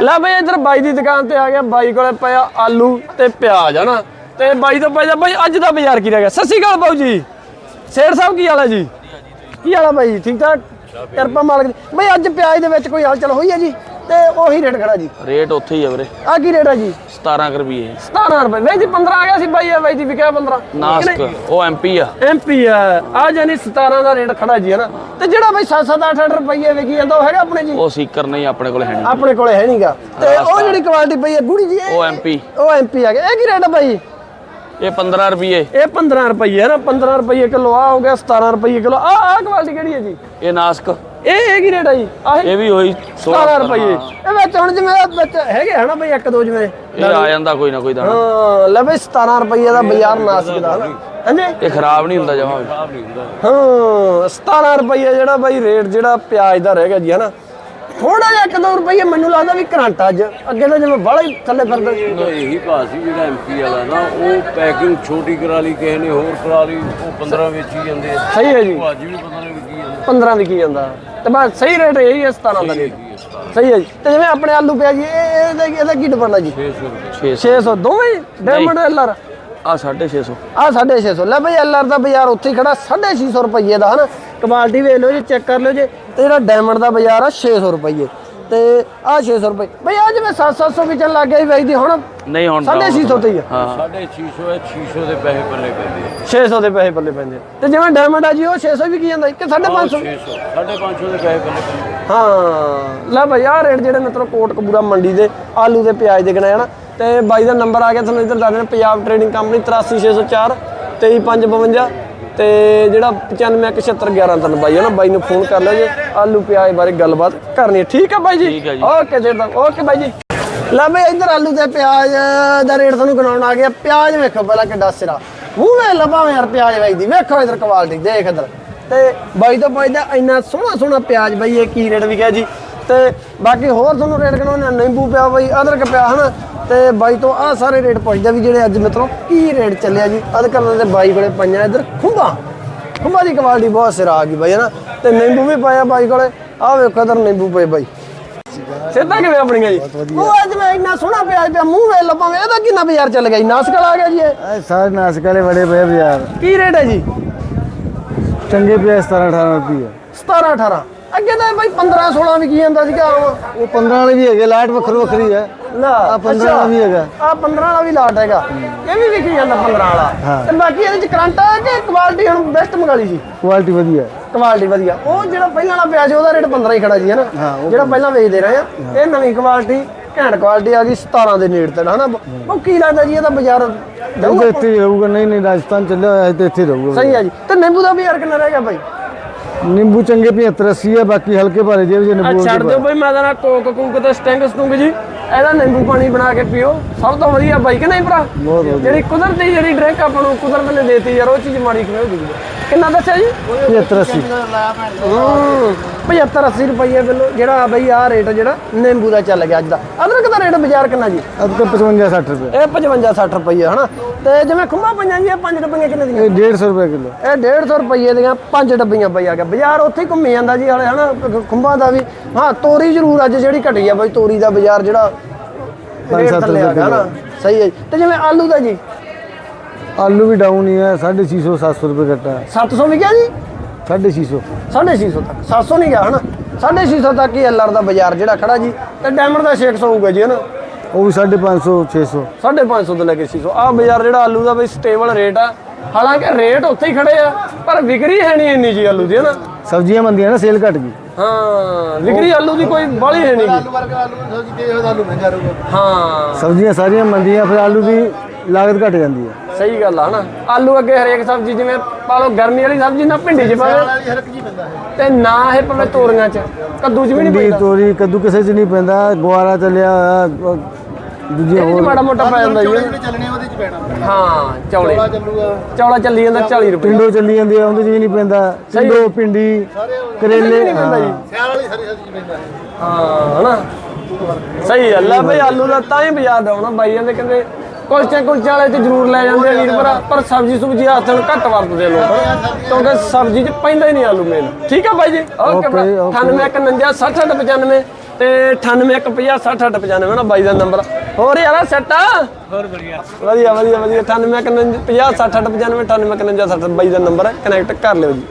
ਲੈ ਬਈ ਇਧਰ ਬਾਈ ਦੀ ਦੁਕਾਨ ਤੇ ਆ ਗਿਆ ਬਾਈ ਕੋਲੇ ਪਿਆ ਆਲੂ ਤੇ ਪਿਆਜ਼ ਹਨਾ? ਤੇ ਬਾਈ ਤੋਂ ਪਿਆ ਬਾਈ ਅੱਜ ਦਾ ਬਾਜ਼ਾਰ ਕੀ ਰਹਿ ਗਿਆ? ਸਤਿ ਸ਼੍ਰੀ ਅਕਾਲ ਬਾਊ ਜੀ। ਸੇਠ ਸਾਹਿਬ ਕੀ ਹਾਲ ਹੈ ਜੀ? ਕੀ ਹਾਲ ਹੈ ਬਾਈ? ਠੀਕ ਠਾਕ? ਕਿਰਪਾ ਮਾਲਕ ਦੀ। ਬਈ ਅੱਜ ਪਿਆਜ਼ ਦੇ ਵਿੱਚ ਕੋਈ ਹਲਚਲ ਹੋਈ ਹੈ ਜੀ? ਤੇ ਉਹੀ ਰੇਟ ਖੜਾ ਜੀ। ਰੇਟ ਉੱਥੇ ਹੀ ਆ ਵੀਰੇ। ਆ ਕੀ ਰੇਟ ਹੈ ਜੀ? 17 ਕੁ ਰੁਪਏ 17 ਰੁਪਏ। ਵੇ ਜੀ 15 ਆ ਗਿਆ ਸੀ ਬਾਈ ਇਹ ਬਾਈ ਜੀ ਵਿਕਿਆ 15 ਨਾਸਕ ਉਹ ਐਮਪੀ ਆ। ਐਮਪੀ ਆ। ਆ ਜਾਨੀ 17 ਦਾ ਰੇਟ ਖੜਾ ਜੀ ਹਨਾ। ਤੇ ਜਿਹੜਾ ਬਾਈ 7-7 8-8 ਰੁਪਏ ਵਿਕੀ ਜਾਂਦਾ ਉਹ ਹੈਗਾ ਆਪਣੇ ਜੀ? ਉਹ ਸੀਕਰ ਨਹੀਂ ਆਪਣੇ ਕੋਲ ਹੈ ਨਹੀਂ। ਆਪਣੇ ਕੋਲੇ ਹੈ ਨਹੀਂਗਾ। ਤੇ ਉਹ ਜਿਹੜੀ ਕੁਆਲਿਟੀ ਪਈ ਹੈ ਗੂੜੀ ਜੀ ਉਹ ਐਮਪੀ ਉਹ ਐਮਪੀ ਆ ਗਿਆ। ਇਹ ਕੀ ਰੇਟ ਹੈ ਬਾਈ? ਇਹ 15 ਰੁਪਏ ਇਹ 15 ਰੁਪਏ ਹੈ ਨਾ 15 ਰੁਪਏ ਕਿਲੋ ਆ ਹੋ ਗਿਆ 17 ਰੁਪਏ ਕਿਲੋ। ਆ ਆ ਕੁਆਲਿਟੀ ਕਿਹੜੀ ਹੈ ਜੀ? ਇਹ ਨਾਸਕ। ਇਹ ਇਹ ਕੀ ਰੇਟ ਜੀ? ਆਹ ਇਹ ਵੀ ਹੋਈ 17 ਰੁਪਏ। ਇਹ ਵਿੱਚ ਹੁਣ ਜਿਵੇਂ ਵਿੱਚ ਹੈਗੇ ਹਨਾ ਬਈ ਇੱਕ ਦੋ ਜਿਵੇਂ ਇਹ ਆ ਜਾਂਦਾ ਕੋਈ ਨਾ ਕੋਈ ਦਾਣਾ। ਹਾਂ ਲੈ ਬਈ 17 ਰੁਪਏ ਦਾ ਬਾਜ਼ਾਰ ਨਾਸਿਕ ਦਾ ਹਨਾ? ਹਾਂਜੀ? ਇਹ ਖਰਾਬ ਨਹੀਂ ਹੁੰਦਾ ਜਮਾ ਹਾਂ 17 ਰੁਪਏ ਜਿਹੜਾ ਬਾਈ ਰੇਟ ਜਿਹੜਾ ਪਿਆਜ਼ ਦਾ ਰਹਿ ਗਿਆ ਜੀ ਹਨਾ? ਥੋੜਾ ਜਿਹਾ ਇੱਕ ਦੋ ਰੁਪਏ ਮੈਨੂੰ ਲੱਗਦਾ ਵੀ ਕਰੰਟ ਅੱਜ। ਅੱਗੇ ਤਾਂ ਜਿਵੇਂ ਬਾਹਲਾ ਹੀ ਥੱਲੇ ਫਿਰਦਾ ਸੀ। ਇਹੀ ਭਾਅ ਸੀ ਜਿਹੜਾ ਐਮਪੀ ਵਾਲਾ ਨਾ ਉਹ ਪੈਕਿੰਗ ਛੋਟੀ ਕਰਾ ਲਈ ਕਿਸੇ ਨੇ ਹੋਰ ਕਰਾ ਲਈ ਉਹ 15 ਵੇਚੀ ਜਾਂਦੇ ਆ। ਸਹੀ ਹੈ ਜੀ। ਭਾਜੀ ਵੀ 15 ਵਿਕੀ ਜਾਂਦੇ 15 ਵਿਕੀ ਜਾਂਦਾ। ਤੇ ਬਸ ਸਹੀ ਰੇਟ ਇਹ ਹੀ ਹੈ 17 ਦਾ ਰੇਟ ਸਹੀ ਹੈ ਜੀ। ਤੇ ਜਿਵੇਂ ਆਪਣੇ ਆਲੂ ਪਿਆ ਜੀ ਇਹ ਇਹਦਾ ਇਹਦਾ ਕੀ ਹੈ ਜੀ? 600 600 ਦੋਵੇਂ ਡਾਇਮੰਡ ਐਲਆਰ ਆ 650 ਆ 650 ਲੈ ਬਈ ਐਲਆਰ ਦਾ ਬਾਜ਼ਾਰ ਉੱਥੇ ਹੀ ਖੜਾ 650 ਰੁਪਏ ਦਾ ਹਨਾ? ਕੁਆਲਿਟੀ ਵੇਖ ਲਓ ਜੀ ਚੈੱਕ ਕਰ ਲਿਓ ਜੀ। ਤੇ ਜਿਹੜਾ ਡਾਇਮੰਡ ਦਾ ਬਾਜ਼ਾਰ ਆ 600 ਰੁਪਏ ਤੇ ਆ 600 ਰੁਪਏ। ਬਈ ਆ ਜਿਵੇਂ 700 ਵਿਚਣ ਲੱਗ ਗਿਆ ਜੀ ਵੇਚਦੀ ਹੁਣ ਨਹੀਂ ਹੁਣ ਤਾਂ 650 ਤੇ ਹੀ ਆ। ਹਾਂ। 650 ਹੈ 600 ਦੇ ਪੈਸੇ ਪੱਲੇ ਪੈਂਦੇ ਆ। 600 ਦੇ ਪੈਸੇ ਪੱਲੇ ਪੈਂਦੇ ਆ। ਤੇ ਜਿਵੇਂ ਡਾਇਮੰਡ ਆ ਜੀ ਉਹ 600 ਵੀ ਕੀ ਜਾਂਦਾ ਕਿ 550 600 550 ਦੇ ਪੈਸੇ ਪੱਲੇ ਪੈਂਦੇ ਆ। ਹਾਂ। ਲੈ ਬਈ ਆਹ ਰੇਟ ਜਿਹੜੇ ਮਿੱਤਰੋ ਕੋਟ ਕਪੂਰਾ ਮੰਡੀ ਦੇ ਆਲੂ ਤੇ ਪਿਆਜ਼ ਦੇ ਗਣਾਇਆ ਨਾ? ਤੇ ਬਾਈ ਦਾ ਨੰਬਰ ਆ ਗਿਆ ਤੁਹਾਨੂੰ ਇੱਧਰ ਦੱਸ ਦੇਣਾ ਪੰਜਾਬ ਟ੍ਰੇਡਿੰਗ ਕੰਪਨੀ 83604 23552 ਤੇ ਜਿਹੜਾ 951711 ਤੁਹਾਨੂੰ ਬਾਈ ਹੈ ਨਾ ਬਾਈ ਨੂੰ ਫੋਨ ਕਰ ਲਿਓ ਜੀ ਆਲੂ ਪਿਆਜ਼ ਬਾਰੇ ਗੱਲਬਾਤ ਕਰਨੀ ਹੈ। ਠੀਕ ਹੈ ਬਾਈ ਜੀ। ਓਕੇ ਜੀ। ਓਕੇ ਬਾਈ ਜੀ। ਲੈ ਬਈ ਇੱਧਰ ਆਲੂ ਤੇ ਪਿਆਜ਼ ਦਾ ਰੇਟ ਤੁਹਾਨੂੰ ਗਣਾਉਣ ਆ ਗਿਆ। ਪਿਆਜ਼ ਵੇਖੋ ਪਹਿਲਾਂ ਕਿੱਡਾ ਸਿਰਾ। ਮੂੰਹ ਵੇ ਲੱਭਾਵੇਂ ਯਾਰ ਪਿਆਜ਼ ਵੇਚਦੀ ਵੇਖੋ ਇਧਰ ਕੁਆਲਿਟੀ ਦੇਖ ਇਧਰ। ਤੇ ਬਾਈ ਤੋਂ ਬਾਈ ਦਾ ਇੰਨਾ ਸੋਹਣਾ ਸੋਹਣਾ ਪਿਆਜ਼ ਬਈ ਇਹ ਕੀ ਰੇਟ ਵਿਕਿਆ ਜੀ? ਤੇ ਬਾਕੀ ਹੋਰ ਤੁਹਾਨੂੰ ਰੇਟ ਆ, ਨਿੰਬੂ ਪਿਆ ਬਈ ਅਦਰਕ ਪਿਆ ਹਨਾ? ਤੇ ਬਾਈ ਤੋਂ ਆਹ ਸਾਰੇ ਰੇਟ ਪੁੱਛਦਾ ਵੀ ਜਿਹੜੇ ਅੱਜ ਮਿੱਤਰੋ ਕੀ ਰੇਟ ਚੱਲਿਆ ਜੀ? ਅਦਰਕ ਦੇ ਬਾਈ ਕੋਲੇ ਪਈਆਂ ਇਧਰ ਖੁੰਬਾਂ ਖੁੰਬਾਂ ਦੀ ਕੁਆਲਿਟੀ ਬਹੁਤ ਸਿਰਾ ਆ ਗਈ ਬਾਈ ਹਨਾ? ਤੇ ਨਿੰਬੂ ਵੀ ਪਾਇਆ ਬਾਈ ਕੋਲੇ। ਆਹ ਵੇਖੋ ਇਧਰ ਨਿੰਬੂ ਪਏ ਬਾਈ। ਸਿੱਧਾ ਕਿਵੇਂ ਆਪਣੀਆਂ ਜੀ? ਉਹ ਅੱਜ ਮੈਂ ਇੰਨਾ ਸੋਹਣਾ ਪਿਆਜ਼ ਪਿਆ ਮੂੰਹ ਵੇ ਲੱਭਾਂ ਇਹਦਾ ਕਿੰਨਾ ਬਾਜ਼ਾਰ ਚੱਲ ਗਿਆ ਜੀ? ਨਾਸਕਲ ਆ ਗਿਆ ਜੀ ਇਹ। ਸਾਰੇ ਨਾਸਕ ਵਾਲੇ ਬੜੇ ਪਏ ਬਾਜ਼ਾਰ। ਕੀ ਰੇਟ ਹੈ ਜੀ? ਚੰਗੇ ਪਿਆ 17 18 ਰੁਪਏ। 17 18 ਅੱਗੇ ਤਾਂ ਬਾਈ 15 16 ਵੀ ਕੀ ਜਾਂਦਾ ਸੀਗਾ ਆਮ ਉਹ 15 ਵਾਲੇ ਵੀ ਹੈਗੇ ਲਾਈਟ ਵੱਖਰੀ ਵੱਖਰੀ ਹੈ। ਲਾ ਆਹ 15 ਵਾਲਾ ਵੀ ਹੈਗਾ। ਆ 15 ਵਾਲਾ ਵੀ ਲਾਟ ਹੈਗਾ। ਇਹ ਵੀ ਵਿਕੀ ਜਾਂਦਾ 15 ਵਾਲਾ। ਤੇ ਬਾਕੀ ਇਹਦੇ ਚ ਕਰੰਟ ਆ ਕਿ ਕੁਆਲਿਟੀ ਹੁਣ ਬੈਸਟ ਮੰਗਾ ਲਈ ਜੀ ਕੁਆਲਿਟੀ ਵਧੀਆ। ਕੁਆਲਿਟੀ ਵਧੀਆ। ਉਹ ਜਿਹੜਾ ਪਹਿਲਾਂ ਵਾਲਾ ਪਿਆ ਸੀ ਉਹਦਾ ਰੇਟ 15 ਹੀ ਖੜਾ ਜੀ ਹੈ ਨਾ ਜਿਹੜਾ ਪਹਿਲਾਂ ਵੇਚਦੇ ਰਹੇ ਆ ਇਹ ਨਵੀਂ ਕੁਆਲਿਟੀ ਘੈਂਟ ਕੁਆਲਿਟੀ ਆ ਗਈ 17 ਦੇ ਨੇੜ ਤੇ ਹਨਾ? ਉਹ ਕੀ ਲੱਗਦਾ ਜੀ ਇਹਦਾ ਬਾਜ਼ਾਰ ਉਹ ਜਾਊਗਾ? ਇੱਥੇ ਰਹੂਗਾ। ਨਹੀਂ ਨਹੀਂ ਰਾਜਸਥਾਨ ਚੱਲਿਆ ਹੋਇਆ ਹੈ ਤੇ ਇੱਥੇ ਰਹੂਗਾ। ਸਹੀ ਹੈ ਜੀ। ਤੇ ਨਿੰਬੂ ਦਾ ਵੀ ਯਾਰ ਕਿੰਨਾ ਰਹਿ ਗਿਆ ਬਾਈ? ਨਿੰਬੂ ਚੰਗੇ 75 80 ਹੈ ਬਾਕੀ ਹਲਕੇ ਭਾਰੇ ਜਿਹੇ ਆ ਨਿੰਬੂ ਛੱਡ ਦਿਓ ਬਈ ਮੈਂ ਤਾਂ ਨਾ ਕੋਕ ਕੂਕ ਤੇ ਸਟਿੰਗ ਸਟੁੰਗ ਜੀ ਇਹਦਾ ਨਿੰਬੂ ਪਾਣੀ ਬਣਾ ਕੇ ਪੀਓ। ਸਭ ਤੋਂ ਵਧੀਆ ਬਾਈ ਕਿ ਨਹੀਂ ਭਰਾ। ਜਿਹੜੀ ਕੁਦਰਤੀ ਜਿਹੜੀ ਡਰਿੰਕ ਆਪਾਂ ਨੂੰ ਕੁਦਰਤ ਨੇ ਦੇਤੀ ਯਾਰ ਉਹ ਚੀਜ਼ ਮਾੜੀ ਕਿਵੇਂ ਹੋ ਜੂਗੀ? ਕਿੰਨਾ ਦੱਸਿਆ ਜੀ? 75 80 ਹੂੰ 75 80 ਰੁਪਏ ਕਿਲੋ ਜਿਹੜਾ ਬਈ ਆਹ ਰੇਟ ਜਿਹੜਾ ਨਿੰਬੂ ਦਾ ਚੱਲ ਗਿਆ ਅੱਜ ਦਾ। ਅਦਰਕ ਦਾ ਰੇਟ ਬਾਜ਼ਾਰ ਕਿੰਨਾ ਜੀ? ਤਾਂ 55 60 ਰੁਪਏ। ਇਹ 55 60 ਰੁਪਏ ਹਨਾ? ਤੇ ਜਿਵੇਂ ਖੁੰਮਾ ਪਈਆਂ ਜੀ ਇਹ 5 ਰੁਪਏ ਕਿੰਨੇ ਦੀਆਂ? ਇਹ 150 ਰੁਪਏ ਕਿਲੋ। ਇਹ 150 ਰੁਪਏ ਦੀਆਂ ਪੰਜ ਡੱਬੀਆਂ ਪਈ ਆ ਗਿਆ। ਬਾਜ਼ਾਰ ਉੱਥੇ ਘੁੰਮੀ ਜਾਂਦਾ ਜੀ ਹਲੇ ਹਨਾ? ਖ- ਖੁੰਭਾਂ ਦਾ ਵੀ। ਹਾਂ ਤੋਰੀ ਜ਼ਰੂਰ ਅੱਜ ਜਿਹੜੀ ਘਟੀ ਆ ਬਾਈ ਤੋਰੀ ਦਾ ਬਾਜ਼ਾਰ ਜਿਹੜਾ ਪੰਜ ਆ ਰੁਪਏ ਸਹੀ ਹੈ। ਤੇ ਜਿਵੇਂ ਆਲੂ ਦਾ ਜੀ ਆਲੂ ਵੀ ਡਾਊਨ ਹੀ ਹੈ 650 700 ਰੁਪਏ ਘਟਾ ਹੈ 700 ਵਿਕਿਆ ਜੀ? 650 650 ਤੱਕ 700 ਨਹੀਂ ਗਿਆ ਹਨਾ? 650 ਤੱਕ ਹੀ ਐਲਆਰ ਦਾ ਬਾਜ਼ਾਰ ਜਿਹੜਾ ਖੜਾ ਜੀ ਤੇ ਡਾਇਮੰਡ ਦਾ 600 ਹੋਊਗਾ ਜੀ ਹਨਾ? ਉਹ ਵੀ 550 600 550 ਤੋਂ ਲੈ ਕੇ 600 ਆ ਬਾਜ਼ਾਰ ਜਿਹੜਾ ਆਲੂ ਦਾ ਬਈ ਸਟੇਬਲ ਰੇਟ ਆ। ਹਾਲਾਂਕਿ ਰੇਟ ਉੱਥੇ ਹੀ ਖੜੇ ਆ ਪਰ ਵਿਕਰੀ ਹੈ ਨਹੀਂ ਇੰਨੀ ਜੀ ਆਲੂ ਦੀ ਹਨਾ? ਸਬਜ਼ੀਆਂ ਮੰਦੀਆਂ ਨਾ ਸੇਲ ਘਟ ਗਈ। ਹਾਂ ਵਿਕਰੀ ਆਲੂ ਦੀ ਕੋਈ ਬਾਹਲੀ ਹੈ ਨਹੀਂ ਗੀ। ਹਾਂ। ਸਬਜ਼ੀਆਂ ਸਾਰੀਆਂ ਮੰਦੀਆਂ ਫਿਰ ਆਲੂ ਦੀ ਲਾਗਤ ਘਟ ਜਾਂਦੀ ਹੈ ਸਹੀ ਗੱਲ ਆ ਹਨਾ? ਆਲੂ ਅੱਗੇ ਹਰੇਕ ਸਬਜ਼ੀ ਜਿਵੇਂ ਪਾ ਲਓ ਗਰਮੀ ਵਾਲੀ ਸਬਜ਼ੀ ਨਾ ਭਿੰਡੀ ਚ ਪਾਵੇ ਤੇ ਨਾ ਇਹ ਪਵੇ ਤੋਰੀਆਂ ਚ ਕੱਦੂ ਚ ਵੀ ਨਹੀਂ ਭਿੰਡੀ ਪੈਂਦਾ। ਤੋਰੀ ਕੱਦੂ ਕਿਸੇ ਚ ਨਹੀਂ ਪੈਂਦਾ ਗੁਆਰਾ ਚੱਲਿਆ ਹੋਇਆ ਦੂਜੀਆਂ ਇਹ ਚ ਹੋਰ। ਮਾੜਾ ਮੋਟਾ ਪੈ ਜਾਂਦਾ ਜੀ। ਹਾਂ ਚੌਲੇ। ਚੌਲਾ ਚੱਲੀ ਜਾਂਦਾ 40 ਰੁਪਏ। ਪਿੰਡੋ ਚੱਲੀ ਜਾਂਦੀ ਆ ਉਹਦੇ ਚ ਵੀ ਨਹੀਂ ਪੈਂਦਾ। ਪਿੰਡੋ ਪਿੰਡੀ ਕਰੇਲੇ ਨਹੀਂ ਪੈਂਦਾ ਜੀ। ਹਾਂ। ਹਨਾ? ਸਹੀ ਗੱਲ ਆ ਬਈ ਆਲੂ ਦਾ ਤਾਂ ਹੀ ਬਾਜ਼ਾਰ ਡਾਉਣਾ ਬਾਈ ਜਾਂਦੇ ਕਹਿੰਦੇ ਕੁਲਚੇ ਕੁਲਚੇ ਵਾਲੇ ਤੇ ਜ਼ਰੂਰ ਲੈ ਜਾਂਦੇ ਆ ਵੀਰ ਭਰਾ ਪਰ ਸਬਜ਼ੀ ਸੁਬਜ਼ੀ ਨਾਲ ਘੱਟ ਵਰਤਦੇ ਲੋਕ ਕਿਉਂਕਿ ਸਬਜ਼ੀ 'ਚ ਪੈਂਦਾ ਹੀ ਨਹੀਂ ਆਲੂ ਮੇਨ ਠੀਕ ਆ ਬਾਈ ਜੀ? Okay Okay, okay. 98 60 ਤੇ 98 60 ਨਾ ਬਾਈ ਦਾ ਨੰਬਰ ਹੋਰ ਯਾਰਾ ਸੈੱਟ ਆ? ਹੋਰ ਵਧੀਆ। ਵਧੀਆ ਵਧੀਆ ਵਧੀਆ। 98 60 60 ਬਾਈ ਦਾ ਨੰਬਰ ਹੈ। ਕਨੈਕਟ ਕਰ ਲਿਓ ਜੀ।